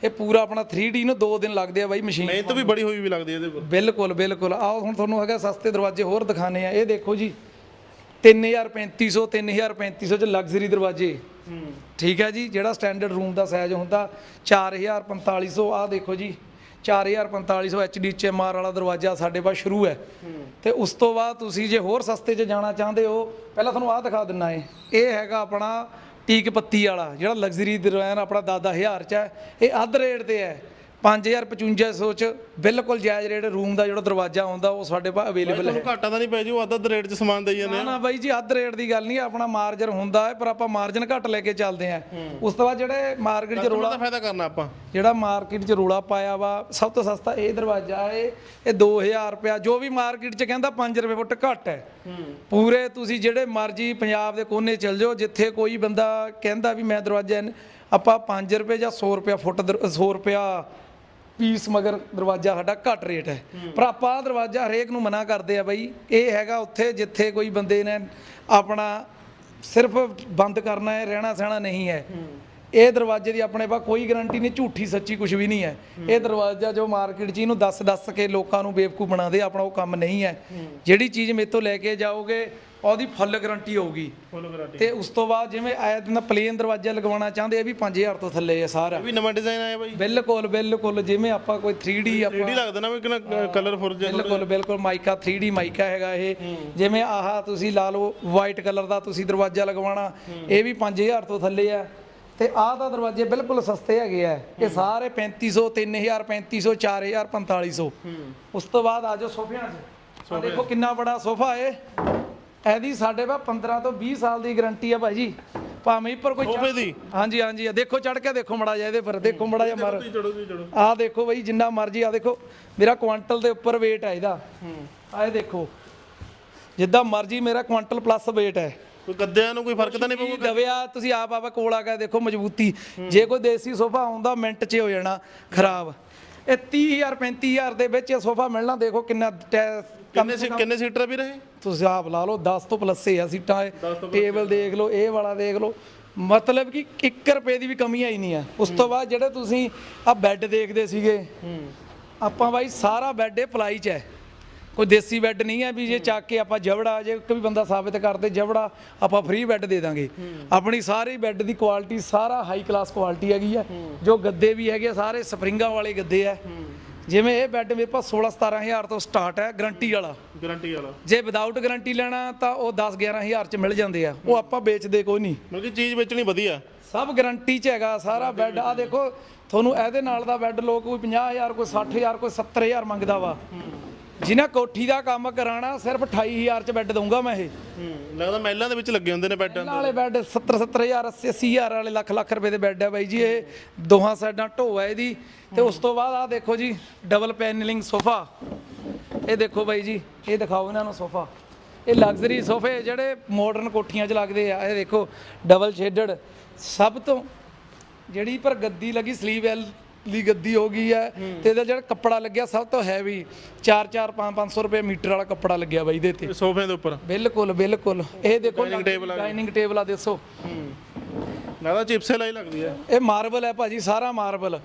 ਇਹ ਪੂਰਾ ਆਪਣਾ 3D ਨੂੰ 2 ਦਿਨ ਲੱਗਦੇ ਆ ਬਾਈ ਮਸ਼ੀਨ ਮਿਹਨਤ ਵੀ ਬੜੀ ਹੋਈ ਵੀ ਲੱਗਦੀ ਇਹਦੇ ਉੱਪਰ। ਬਿਲਕੁਲ ਬਿਲਕੁਲ। ਆਓ ਹੁਣ ਤੁਹਾਨੂੰ ਹੈਗਾ ਸਸਤੇ ਦਰਵਾਜ਼ੇ ਹੋਰ ਦਿਖਾਣੇ ਆ। ਇਹ ਦੇਖੋ ਜੀ 3350 3350 ਚ ਲਗਜ਼ਰੀ ਦਰਵਾਜ਼ੇ। ਠੀਕ ਹੈ ਜੀ ਜਿਹੜਾ ਸਟੈਂਡਰਡ ਰੂਮ ਦਾ ਸਾਈਜ਼ ਹੁੰਦਾ 4550 ਆਹ ਦੇਖੋ ਜੀ 4550 ਐਚਡੀ ਆਰ ਵਾਲਾ ਦਰਵਾਜ਼ਾ ਸਾਡੇ ਪਾਸ ਸ਼ੁਰੂ ਹੈ। ਤੇ ਉਸ ਤੋਂ ਬਾਅਦ ਤੁਸੀਂ ਜੇ ਹੋਰ ਸਸਤੇ 'ਚ ਜਾਣਾ ਚਾਹੁੰਦੇ ਹੋ ਪਹਿਲਾਂ ਤੁਹਾਨੂੰ ਆਹ ਦਿਖਾ ਦਿੰਨਾ ਏ ਇਹ ਹੈਗਾ ਆਪਣਾ ਟੀਕ ਪੱਤੀ ਵਾਲਾ, ਜਿਹੜਾ ਲਗਜ਼ਰੀ ਦਰਵਾਜ਼ਾ ਆਪਣਾ 10000 ਚ ਹੈ, ਇਹ ਅੱਧ ਰੇਟ ਤੇ ਹੈ। 5500 ਚ ਬਿਲਕੁਲ ਜਾਇਜ਼ ਰੇਟ ਰੂਮ ਦਾ ਜਿਹੜਾ ਦਰਵਾਜ਼ਾ ਆਉਂਦਾ ਉਹ ਸਾਡੇ ਪਾਸ ਅਵੇਲੇਬਲ ਹੈ ਤੁਹਾਨੂੰ ਘਾਟਾ ਤਾਂ ਨਹੀਂ ਪੈ ਜੂ ਅੱਧ ਅੱਧ ਰੇਟ 'ਚ ਸਮਾਨ ਦੇਈ ਜਾਂਦੇ ਨਾ ਨਾ ਬਾਈ ਜੀ ਅੱਧ ਰੇਟ ਦੀ ਗੱਲ ਨਹੀਂ ਆਪਣਾ ਮਾਰਜਨ ਹੁੰਦਾ ਹੈ ਪਰ ਆਪਾਂ ਮਾਰਜਨ ਘੱਟ ਲੈ ਕੇ ਚੱਲਦੇ ਆਂ ਉਸ ਤੋਂ ਬਾਅਦ ਜਿਹੜੇ ਮਾਰਕੀਟ 'ਚ ਰੋਲਾ ਦਾ ਫਾਇਦਾ ਕਰਨਾ ਆਪਾਂ। ਜਿਹੜਾ ਮਾਰਕੀਟ 'ਚ ਰੋਲਾ ਪਾਇਆ ਵਾ ਸਭ ਤੋਂ ਸਸਤਾ ਇਹ ਦਰਵਾਜ਼ਾ ਹੈ ਇਹ 2000 ਰੁਪਿਆ ਜੋ ਵੀ ਮਾਰਕੀਟ 'ਚ ਕਹਿੰਦਾ 5 ਰੁਪਏ ਫੁੱਟ ਘੱਟ ਹੈ। ਪੂਰੇ ਤੁਸੀਂ ਜਿਹੜੇ ਮਰਜ਼ੀ ਪੰਜਾਬ ਦੇ ਕੋਨੇ ਚਲ ਜਾਓ ਜਿੱਥੇ ਕੋਈ ਬੰਦਾ ਕਹਿੰਦਾ ਵੀ ਮੈਂ ਦਰਵਾਜ਼ਾ ਆਪਾਂ 5 ਰੁਪਏ ਜਾਂ 100 ਰੁਪਿਆ ਫੁੱਟ ਦਰ- 100 ਰੁਪਿਆ ਪੀਸ ਮਗਰ ਦਰਵਾਜ਼ਾ ਸਾਡਾ ਘੱਟ ਰੇਟ ਹੈ। ਪਰ ਆਪਾਂ ਦਰਵਾਜ਼ਾ ਹਰੇਕ ਨੂੰ ਮਨਾ ਕਰਦੇ ਆ ਬਈ ਇਹ ਹੈਗਾ ਉੱਥੇ ਜਿੱਥੇ ਕੋਈ ਬੰਦੇ ਨੇ ਆਪਣਾ ਸਿਰਫ ਬੰਦ ਕਰਨਾ ਹੈ ਰਹਿਣਾ ਸਹਿਣਾ ਨਹੀਂ ਹੈ। ਇਹ ਦਰਵਾਜ਼ੇ ਦੀ ਆਪਣੇ ਪਾ ਕੋਈ ਗਾਰੰਟੀ ਨਹੀਂ ਝੂਠੀ ਸੱਚੀ ਕੁਝ ਵੀ ਨਹੀਂ ਹੈ। ਇਹ ਦਰਵਾਜ਼ਾ ਜੋ ਮਾਰਕੀਟ 'ਚ ਇਹਨੂੰ ਦੱਸ ਦੱਸ ਕੇ ਲੋਕਾਂ ਨੂੰ ਬੇਵਕੂਫ ਬਣਾਦੇ ਆਪਣਾ ਉਹ ਕੰਮ ਨਹੀਂ ਹੈ। ਜਿਹੜੀ ਚੀਜ਼ ਮੇਰੇ ਤੋਂ ਲੈ ਕੇ ਜਾਓਗੇ ਉਹਦੀ ਫੁੱਲ ਗਾਰੰਟੀ ਹੋਊਗੀ। ਫੁੱਲ ਗਾਰੰਟੀ ਤੇ ਉਸ ਤੋਂ ਬਾਅਦ ਜਿਵੇਂ ਆਇਆ ਦਿਨ ਪਲੇਨ ਦਰਵਾਜ਼ਾ ਲਗਵਾਉਣਾ ਚਾਹੁੰਦੇ ਇਹ ਵੀ 5000 ਤੋਂ ਥੱਲੇ ਹੈ ਸਾਰਾ। ਇਹ ਵੀ ਨਵਾਂ ਡਿਜ਼ਾਈਨ ਆਇਆ ਬਾਈ। ਬਿਲਕੁਲ ਬਿਲਕੁਲ ਜਿਵੇਂ ਆਪਾਂ ਕੋਈ 3D ਆਪਾਂ 3D ਲੱਗਦਾ ਨਾ ਵੀ ਕਿੰਨਾ ਕਲਰਫੁਲ ਜਿਹਾ। ਬਿਲਕੁਲ ਬਿਲਕੁਲ ਮਾਈਕਾ 3D ਮਾਈਕਾ ਹੈਗਾ ਇਹ। ਜਿਵੇਂ ਆਹ ਤੁਸੀਂ ਲਾ ਲਓ ਵਾਈਟ ਕਲਰ ਦਾ ਤੁਸੀਂ ਦਰਵਾਜ਼ਾ ਲਗਵਾਉਣਾ ਇਹ ਵੀ 5000 ਤੋਂ ਥੱਲੇ ਆ। ਤੇ ਆਹ ਤਾਂ ਦਰਵਾਜ਼ੇ ਬਿਲਕੁਲ ਸਸਤੇ ਹੈਗੇ ਆ। ਇਹ ਸਾਰੇ 3500 3000 3500 4000 4500 ਉਸ ਤੋਂ ਬਾਅਦ ਆ ਜਾਓ ਸੋਫਿਆਂ 'ਚ। ਆਹ ਦੇਖੋ ਕਿੰਨਾ ਬੜਾ ਸੋਫਾ ਏ। ਇਹਦੀ ਸਾਡੇ ਪਾ 15 ਤੋਂ 20 ਸਾਲ ਦੀ ਗਾਰੰਟੀ ਆ ਭਾਜੀ ਭਾਵੇਂ ਪਰ ਕੋਈ ਸੋਫੇ ਦੀ? ਹਾਂਜੀ ਹਾਂਜੀ ਆ ਦੇਖੋ ਚੜ ਕੇ ਦੇਖੋ ਮੜਾ ਜਾ ਇਹਦੇ ਪਰ ਦੇਖੋ ਮੜਾ ਜਾ ਮਾਰ ਚੜੋ ਜੀ ਚੜੋ ਆਹ ਦੇਖੋ ਬਈ ਜਿੰਨਾ ਮਰਜ਼ੀ ਆ ਦੇਖੋ ਮੇਰਾ ਕੁਆਂਟਲ ਦੇ ਉੱਪਰ weight ਹੈ ਇਹਦਾ। ਆਹ ਇਹ ਦੇਖੋ ਜਿੱਦਾਂ ਮਰਜ਼ੀ ਮੇਰਾ ਕੁਆਂਟਲ ਪਲੱਸ weight ਹੈ। ਕੋਈ ਗੱਦਿਆਂ ਨੂੰ ਕੋਈ ਫ਼ਰਕ ਤਾਂ ਨਹੀਂ ਪਊਗਾ? ਦਵਿਆ ਤੁਸੀਂ ਆਪ ਆਪ ਕੋਲ ਆ ਕੇ ਦੇਖੋ ਮਜ਼ਬੂਤੀ। ਜੇ ਕੋਈ ਦੇਸੀ ਸੋਫਾ ਆਉਂਦਾ ਮਿੰਟ 'ਚ ਹੋ ਜਾਣਾ ਖਰਾਬ। ਇਹ 30000 35000 ਦੇ ਵਿੱਚ ਇਹ ਸੋਫਾ ਮਿਲਣਾ ਦੇਖੋ ਕਿੰਨਾ ਟੈ- ਕਿੰਨੇ ਸੀ ਕਿੰਨੇ ਸੀਟਰ ਵੀ ਰਹੇ ਤੁਸੀਂ ਆਪ ਲਾ ਲਓ 10 ਤੋਂ ਪਲੱਸ ਆ ਸੀਟਾਂ ਟੇਬਲ ਦੇਖ ਲਓ ਇਹ ਵਾਲਾ ਦੇਖ ਲਓ। ਮਤਲਬ ਕਿ 1 ਰੁਪਏ ਦੀ ਵੀ ਕਮੀ ਆਈ ਨਹੀਂ ਆ। ਉਸ ਤੋਂ ਬਾਅਦ ਜਿਹੜੇ ਤੁਸੀਂ ਆ ਬੈੱਡ ਦੇਖਦੇ ਸੀਗੇ ਆਪਾਂ ਬਾਈ ਸਾਰਾ ਬੈੱਡ ਇਹ ਪਲਾਈ 'ਚ ਹੈ। ਕੋਈ ਦੇਸੀ ਬੈੱਡ ਨਹੀਂ ਹੈ ਵੀ ਜੇ ਚੱਕ ਕੇ ਆਪਾਂ ਜਵੜਾ ਜੇ ਕੋਈ ਬੰਦਾ ਸਾਬਿਤ ਕਰਦੇ ਜਵੜਾ ਆਪਾਂ ਫ੍ਰੀ ਬੈੱਡ ਦੇ ਦਾਂਗੇ। ਆਪਣੀ ਸਾਰੀ ਬੈੱਡ ਦੀ ਕੁਆਲਿਟੀ ਸਾਰਾ ਹਾਈ ਕਲਾਸ ਕੁਆਲਿਟੀ ਹੈਗੀ ਆ। ਜੋ ਗੱਦੇ ਵੀ ਹੈਗੇ ਆ, ਸਾਰੇ ਸਪਰਿੰਗਾਂ ਵਾਲੇ ਗੱਦੇ ਆ। ਜਿਵੇਂ ਇਹ ਬੈੱਡ ਮੇਰੇ ਪਾਸ 16 17000 ਤੋਂ ਸਟਾਰਟ ਹੈ ਗਰੰਟੀ ਵਾਲਾ। ਗਾਰੰਟੀ ਵਾਲਾ। ਜੇ ਵਿਦਆਊਟ ਗਾਰੰਟੀ ਲੈਣਾ ਤਾਂ ਉਹ 10 11000 ਚ ਮਿਲ ਜਾਂਦੇ ਆ। ਉਹ ਆਪਾਂ ਵੇਚਦੇ ਕੋਈ ਨਹੀਂ। ਮਤਲਬ ਕਿ ਚੀਜ਼ ਵੇਚਣੀ ਵਧੀਆ। ਸਭ ਗਾਰੰਟੀ ਚ ਹੈਗਾ ਸਾਰਾ ਬੈੱਡ ਆ ਦੇਖੋ ਤੁਹਾਨੂੰ ਇਹਦੇ ਨਾਲ ਦਾ ਬੈੱਡ ਲੋਕ ਕੋਈ 50000 ਕੋਈ 60000 ਕੋਈ 70000 ਮੰਗਦਾ ਵਾ। ਜਿਨ੍ਹਾਂ ਕੋਠੀ ਦਾ ਕੰਮ ਕਰਾਣਾ ਸਿਰਫ 28000 ਚ ਬੈੱਡ ਦਊਂਗਾ ਮੈਂ ਇਹ। ਹੂੰ ਲੱਗਦਾ ਮਹਿਲਾਂ ਦੇ ਵਿੱਚ ਲੱਗੇ ਹੁੰਦੇ ਨੇ ਬੈੱਡਾਂ ਇਹਨਾਂ ਵਾਲੇ ਬੈੱਡ 70 70000 80 80000 ਵਾਲੇ ਲੱਖ ਲੱਖ ਰੁਪਏ ਦੇ ਬੈੱਡ ਹੈ ਬਾਈ ਜੀ ਇਹ ਦੋਹਾਂ ਸਾਈਡਾਂ ਢੋ ਹੈ ਇਹਦੀ। ਤੇ ਉਸ ਤੋਂ ਬਾਅਦ ਆ ਦੇਖੋ ਜੀ ਡਬਲ ਪੈਨਲਿੰਗ ਸੋਫਾ। ਇਹ ਦੇਖੋ ਬਾਈ ਜੀ ਇਹ ਦਿਖਾਓ ਇਹਨਾਂ ਨੂੰ ਸੋਫਾ। ਇਹ ਲਗਜ਼ਰੀ ਸੋਫੇ ਜਿਹੜੇ ਮਾਡਰਨ ਕੋਠੀਆਂ 'ਚ ਲੱਗਦੇ ਆ ਇਹ ਦੇਖੋ ਡਬਲ ਸ਼ੇਡਡ ਸਭ ਤੋਂ ਜਿਹੜੀ ਪਰ ਗੱਦੀ ਲੱਗੀ ਸਲੀਵ ਐਲ ਦੀ ਗੱਦੀ ਹੋ ਗਈ ਹੈ ਤੇ ਇਹਦਾ ਜਿਹੜਾ ਕੱਪੜਾ ਲੱਗਿਆ ਸਭ ਤੋਂ ਹੈਵੀ 4 4 5 500 ਰੁਪਏ ਮੀਟਰ ਵਾਲਾ ਕੱਪੜਾ ਲੱਗਿਆ ਬਾਈ ਦੇ ਤੇ। ਸੋਫਿਆਂ ਦੇ ਉੱਪਰ? ਬਿਲਕੁਲ ਬਿਲਕੁਲ। ਇਹ ਦੇਖੋ ਆ। ਡਾਈਨਿੰਗ ਟੇਬਲ ਆ ਦੇਖੋ ਲੱਗਦਾ ਚਿਪਸੇ ਲਾਈ ਲੱਗਦੀ ਹੈ। ਇਹ ਮਾਰਬਲ ਹੈ ਭਾਜੀ ਸਾਰਾ ਮਾਰਬਲ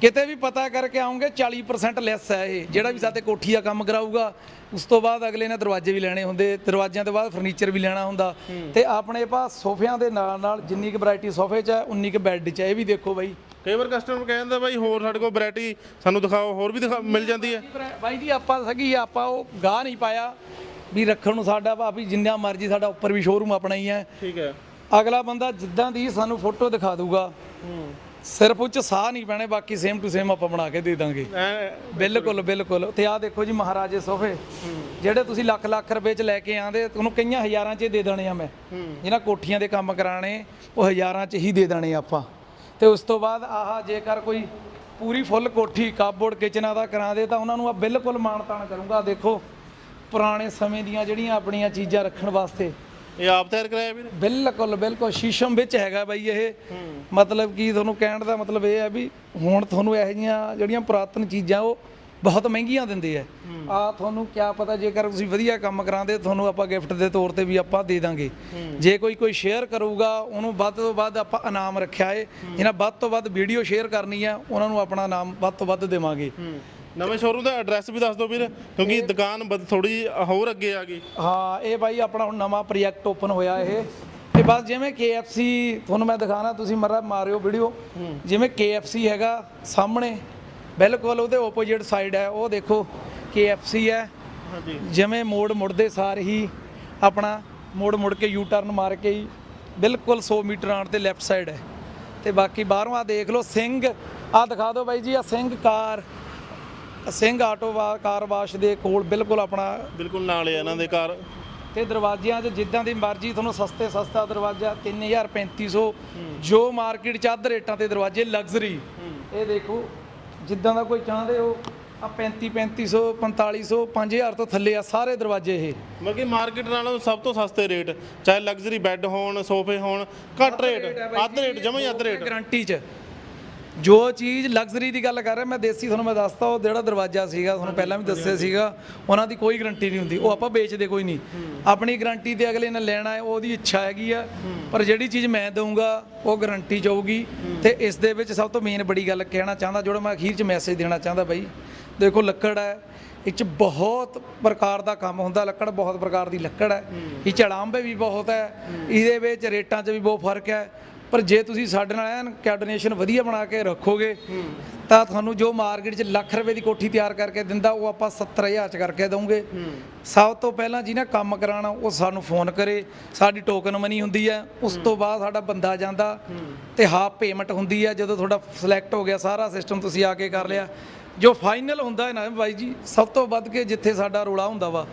ਕਿਤੇ ਵੀ ਪਤਾ ਕਰਕੇ ਆਉਂਗੇ 40% ਲੈਸ ਹੈ ਇਹ। ਜਿਹੜਾ ਵੀ ਸਾਤੇ ਕੋਠੀ ਦਾ ਕੰਮ ਕਰਾਊਗਾ ਉਸ ਤੋਂ ਬਾਅਦ ਅਗਲੇ ਨੇ ਦਰਵਾਜ਼ੇ ਵੀ ਲੈਣੇ ਹੁੰਦੇ ਦਰਵਾਜ਼ਿਆਂ ਤੋਂ ਬਾਅਦ ਫਰਨੀਚਰ ਵੀ ਲੈਣਾ ਹੁੰਦਾ। ਤੇ ਆਪਣੇ ਪਾਸ ਸੋਫਿਆਂ ਦੇ ਨਾਲ ਨਾਲ ਜਿੰਨੀ ਕੁ ਵੈਰਾਈਟੀ ਸੋਫੇ 'ਚ ਹੈ ਉਨੀ ਕੁ ਬੈੱਡ 'ਚ ਹੈ। ਇਹ ਵੀ ਦੇਖੋ ਬਾਈ। ਕਈ ਵਾਰ ਕਸਟਮਰ ਕਹਿੰਦਾ ਬਾਈ ਹੋਰ ਸਾਡੇ ਕੋਲ ਵੈਰਾਈਟੀ ਸਾਨੂੰ ਦਿਖਾਓ ਹੋਰ ਵੀ ਦਿਖਾ ਮਿਲ ਜਾਂਦੀ ਹੈ। ਬਾਈ ਜੀ ਆਪਾਂ ਸਗੀ ਆਪਾਂ ਉਹ ਗਾਹ ਨਹੀਂ ਪਾਇਆ। ਵੀ ਰੱਖਣ ਨੂੰ ਸਾਡਾ ਭਾਵੇਂ ਜਿੰਨਾ ਮਰਜ਼ੀ ਸਾਡਾ ਉੱਪਰ ਵੀ ਸ਼ੋਰੂਮ ਆਪਣਾ ਹੀ ਹੈ। ਠੀਕ ਹੈ। ਅਗਲਾ ਬੰਦਾ ਜਿੱਦਾਂ ਦੀ ਸਾਨੂੰ ਫੋਟੋ ਦਿਖਾ ਦੂਗਾ ਸਿਰਫ ਉਹ ਚ ਸਾਹ ਨਹੀਂ ਪੈਣੇ ਬਾਕੀ ਸੇਮ ਟੂ ਸੇਮ ਆਪਾਂ ਬਣਾ ਕੇ ਦੇ ਦਾਂਗੇ। ਬਿਲਕੁਲ ਬਿਲਕੁਲ। ਤੇ ਆਹ ਦੇਖੋ ਜੀ ਮਹਾਰਾਜੇ ਸੋਫੇ। ਜਿਹੜੇ ਤੁਸੀਂ ਲੱਖ ਲੱਖ ਰੁਪਏ ਚ ਲੈ ਕੇ ਆਂਦੇ ਤੁਹਾਨੂੰ ਕਈਆਂ ਹਜ਼ਾਰਾਂ ਚ ਦੇ ਦੇਣੇ ਆ ਮੈਂ। ਜਿਹਨਾਂ ਕੋਠੀਆਂ ਦੇ ਕੰਮ ਕਰਾਣੇ ਉਹ ਹਜ਼ਾਰਾਂ ਚ ਹੀ ਦੇ ਦੇਣੇ ਆਪਾਂ। ਤੇ ਉਸ ਤੋਂ ਬਾਅਦ ਆਹ ਜੇਕਰ ਕੋਈ ਪੂਰੀ ਫੁੱਲ ਕੋਠੀ ਕਾਬੋਰਡ ਕਿਚਨਾਂ ਦਾ ਕਰਾਉਂਦੇ ਤਾਂ ਉਹਨਾਂ ਨੂੰ ਆ ਬਿਲਕੁਲ ਮਾਣ-ਤਾਣ ਕਰੂੰਗਾ। ਦੇਖੋ ਪੁਰਾਣੇ ਸਮੇਂ ਦੀਆਂ ਜਿਹੜੀਆਂ ਆਪਣੀਆਂ ਚੀਜ਼ਾਂ ਰੱਖਣ ਵਾਸਤੇ। ਇਹ ਆਪ ਤਿਆਰ ਕਰਾਇਆ ਵੀਰ? ਬਿਲਕੁਲ ਬਿਲਕੁਲ ਸ਼ੀਸ਼ਮ ਵਿੱਚ ਹੈਗਾ ਬਾਈ ਇਹ। ਮਤਲਬ ਕੀ ਤੁਹਾਨੂੰ ਕਹਿਣ ਦਾ ਮਤਲਬ ਇਹ ਹੈ ਵੀ ਹੁਣ ਤੁਹਾਨੂੰ ਇਹੋ ਜਿਹੀਆਂ ਜਿਹੜੀਆਂ ਪੁਰਾਤਨ ਚੀਜ਼ਾਂ ਉਹ ਬਹੁਤ ਮਹਿੰਗੀਆਂ ਦਿੰਦੇ ਆ ਆ ਤੁਹਾਨੂੰ ਕਿਆ ਪਤਾ ਜੇਕਰ ਤੁਸੀਂ ਵਧੀਆ ਕੰਮ ਕਰਾਉਂਦੇ ਤੁਹਾਨੂੰ ਆਪਾਂ ਗਿਫਟ ਦੇ ਤੌਰ ਤੇ ਵੀ ਆਪਾਂ ਦੇ ਦਾਂਗੇ। ਜੇ ਕੋਈ ਕੋਈ ਸ਼ੇਅਰ ਕਰੂਗਾ ਉਹਨੂੰ ਵੱਧ ਤੋਂ ਵੱਧ ਆਪਾਂ ਇਨਾਮ ਰੱਖਿਆ ਏ। ਜਿਹਨਾਂ ਵੱਧ ਤੋਂ ਵੱਧ ਵੀਡੀਓ ਸ਼ੇਅਰ ਕਰਨੀ ਆ ਉਹਨਾਂ ਨੂੰ ਆਪਣਾ ਇਨਾਮ ਵੱਧ ਤੋਂ ਵੱਧ ਦੇਵਾਂਗੇ। ਨਵੇਂ ਸ਼ੋਰੂਮ ਦਾ ਐਡਰੈਸ ਵੀ ਦੱਸ ਦਿਓ ਵੀਰ ਕਿਉਂਕਿ ਦੁਕਾਨ ਥੋੜੀ ਹੋਰ ਅੱਗੇ ਆ ਗਈ। ਹਾਂ ਇਹ ਬਾਈ ਆਪਣਾ ਹੁਣ ਨਵਾਂ ਪ੍ਰੋਜੈਕਟ ਓਪਨ ਹੋਇਆ ਇਹ। ਤੇ ਬਸ ਜਿਵੇਂ KFC ਤੁਹਾਨੂੰ ਮੈਂ ਦਿਖਾਣਾ ਤੁਸੀਂ ਮਰਾ ਮਾਰਿਓ ਵੀਡੀਓ ਜਿਵੇਂ KFC ਹੈਗਾ ਸਾਹਮਣੇ ਬਿਲਕੁਲ ਉਹਦੇ ਆਪੋਜ਼ਿਟ ਸਾਈਡ ਹੈ। ਉਹ ਦੇਖੋ KFC ਹੈ। ਹਾਂਜੀ। ਜਿਵੇਂ ਮੋੜ ਮੁੜਦੇ ਸਾਰ ਹੀ ਆਪਣਾ ਮੋੜ ਮੁੜ ਕੇ ਯੂ ਟਰਨ ਮਾਰ ਕੇ ਹੀ ਬਿਲਕੁਲ 100 ਮੀਟਰ ਆਣ ਤੇ ਲੈਫਟ ਸਾਈਡ ਹੈ। ਤੇ ਬਾਕੀ ਬਾਹਰੋਂ ਆ ਦੇਖ ਲਓ ਸਿੰਘ ਆ ਦਿਖਾ ਦਿਓ ਬਾਈ ਜੀ ਆ Singh car Singh auto car wash ਦੇ ਕੋਲ ਬਿਲਕੁਲ ਆਪਣਾ ਬਿਲਕੁਲ ਨਾਲ ਹੀ ਇਹਨਾਂ ਦੇ ਕਾਰ। ਤੇ ਦਰਵਾਜ਼ਿਆਂ 'ਚ ਜਿੱਦਾਂ ਦੀ ਮਰਜ਼ੀ ਤੁਹਾਨੂੰ ਸਸਤੇ ਸਸਤਾ ਦਰਵਾਜ਼ਾ 3000 3500 ਜੋ ਮਾਰਕੀਟ 'ਚ ਅੱਧ ਰੇਟਾਂ ਤੇ ਦਰਵਾਜ਼ੇ ਲਗਜ਼ਰੀ ਇਹ ਦੇਖੋ ਜਿੱਦਾਂ ਦਾ ਕੋਈ ਚਾਹੁੰਦੇ ਹੋ ਆ 35 3500 4500 5000 ਤੋਂ ਥੱਲੇ ਆ ਸਾਰੇ ਦਰਵਾਜ਼ੇ ਇਹ। ਮਤਲਬ ਕਿ ਮਾਰਕੀਟ ਨਾਲੋਂ ਸਭ ਤੋਂ ਸਸਤੇ ਰੇਟ ਚਾਹੇ ਲਗਜ਼ਰੀ ਬੈੱਡ ਹੋਣ ਸੋਫੇ ਹੋਣ ਘੱਟ ਰੇਟ ਅੱਧ ਰੇਟ ਜਮਾ ਹੀ ਅੱਧ ਰੇਟ। ਗਾਰੰਟੀ 'ਚ। ਜੋ ਚੀਜ਼ ਲਗਜ਼ਰੀ ਦੀ ਗੱਲ ਕਰ ਰਿਹਾ ਮੈਂ ਦੇਸੀ ਤੁਹਾਨੂੰ ਮੈਂ ਦੱਸਤਾ ਉਹ ਜਿਹੜਾ ਦਰਵਾਜ਼ਾ ਸੀਗਾ ਤੁਹਾਨੂੰ ਪਹਿਲਾਂ ਵੀ ਦੱਸਿਆ ਸੀਗਾ ਉਹਨਾਂ ਦੀ ਕੋਈ ਗਾਰੰਟੀ ਨਹੀਂ ਹੁੰਦੀ ਉਹ ਆਪਾਂ ਵੇਚਦੇ ਕੋਈ ਨਹੀਂ। ਆਪਣੀ ਗਾਰੰਟੀ ਤੇ ਅਗਲੇ ਨੇ ਲੈਣਾ ਹੈ ਉਹਦੀ ਇੱਛਾ ਹੈਗੀ ਆ ਪਰ ਜਿਹੜੀ ਚੀਜ਼ ਮੈਂ ਦਊਂਗਾ ਉਹ ਗਾਰੰਟੀ ਚਾਹੂਗੀ ਤੇ ਇਸ ਦੇ ਵਿੱਚ ਸਭ ਤੋਂ ਮੇਨ ਬੜੀ ਗੱਲ ਕਹਿਣਾ ਚਾਹੁੰਦਾ ਜਿਹੜਾ ਮੈਂ ਅਖੀਰ 'ਚ ਮੈਸੇਜ ਦੇਣਾ ਚਾਹੁੰਦਾ ਬਾਈ ਦੇਖੋ ਲੱਕੜ ਹੈ ਇਹ 'ਚ ਬਹੁਤ ਪ੍ਰਕਾਰ ਦਾ ਕੰਮ ਹੁੰਦਾ ਲੱਕੜ ਬਹੁਤ ਪ੍ਰਕਾਰ ਦੀ ਲੱਕੜ ਹੈ। ਇਹ 'ਚ ਅੜਾਂਬੇ ਵੀ ਬਹੁਤ ਹੈ। ਇਹਦੇ ਵਿੱਚ ਰੇਟਾਂ 'ਚ ਵੀ ਬਹੁਤ ਫ਼ਰਕ ਹੈ ਪਰ ਜੇ ਤੁਸੀਂ ਸਾਡੇ ਨਾਲ ਐਨ ਕੋਆਰਡੀਨੇਸ਼ਨ ਵਧੀਆ ਬਣਾ ਕੇ ਰੱਖੋਗੇ, ਤਾਂ ਤੁਹਾਨੂੰ ਜੋ ਮਾਰਕੀਟ 'ਚ ਲੱਖ ਰੁਪਏ ਦੀ ਕੋਠੀ ਤਿਆਰ ਕਰਕੇ ਦਿੰਦਾ, ਉਹ ਆਪਾਂ 70000 'ਚ ਕਰਕੇ ਦਵਾਂਗੇ ਸਭ ਤੋਂ ਪਹਿਲਾਂ ਜਿਹਨੇ ਕੰਮ ਕਰਾਉਣਾ, ਉਹ ਸਾਨੂੰ ਫੋਨ ਕਰੇ। ਸਾਡੀ ਟੋਕਨ ਮਨੀ ਹੁੰਦੀ ਹੈ, ਉਸ ਤੋਂ ਬਾਅਦ ਸਾਡਾ ਬੰਦਾ ਜਾਂਦਾ ਤੇ ਹਾਫ ਪੇਮੈਂਟ ਹੁੰਦੀ ਹੈ। ਜਦੋਂ ਤੁਹਾਡਾ ਸਿਲੈਕਟ ਹੋ ਗਿਆ, ਸਾਰਾ ਸਿਸਟਮ ਤੁਸੀਂ ਆ ਕੇ ਕਰ ਲਿਆ। ਜੋ ਫਾਈਨਲ ਹੁੰਦਾ ਹੈ ਨਾ ਬਾਈ ਜੀ, ਸਭ ਤੋਂ ਵੱਧ ਕੇ ਜਿੱਥੇ ਸਾਡਾ ਰੋਲਾ ਹੁੰਦਾ ਵਾ।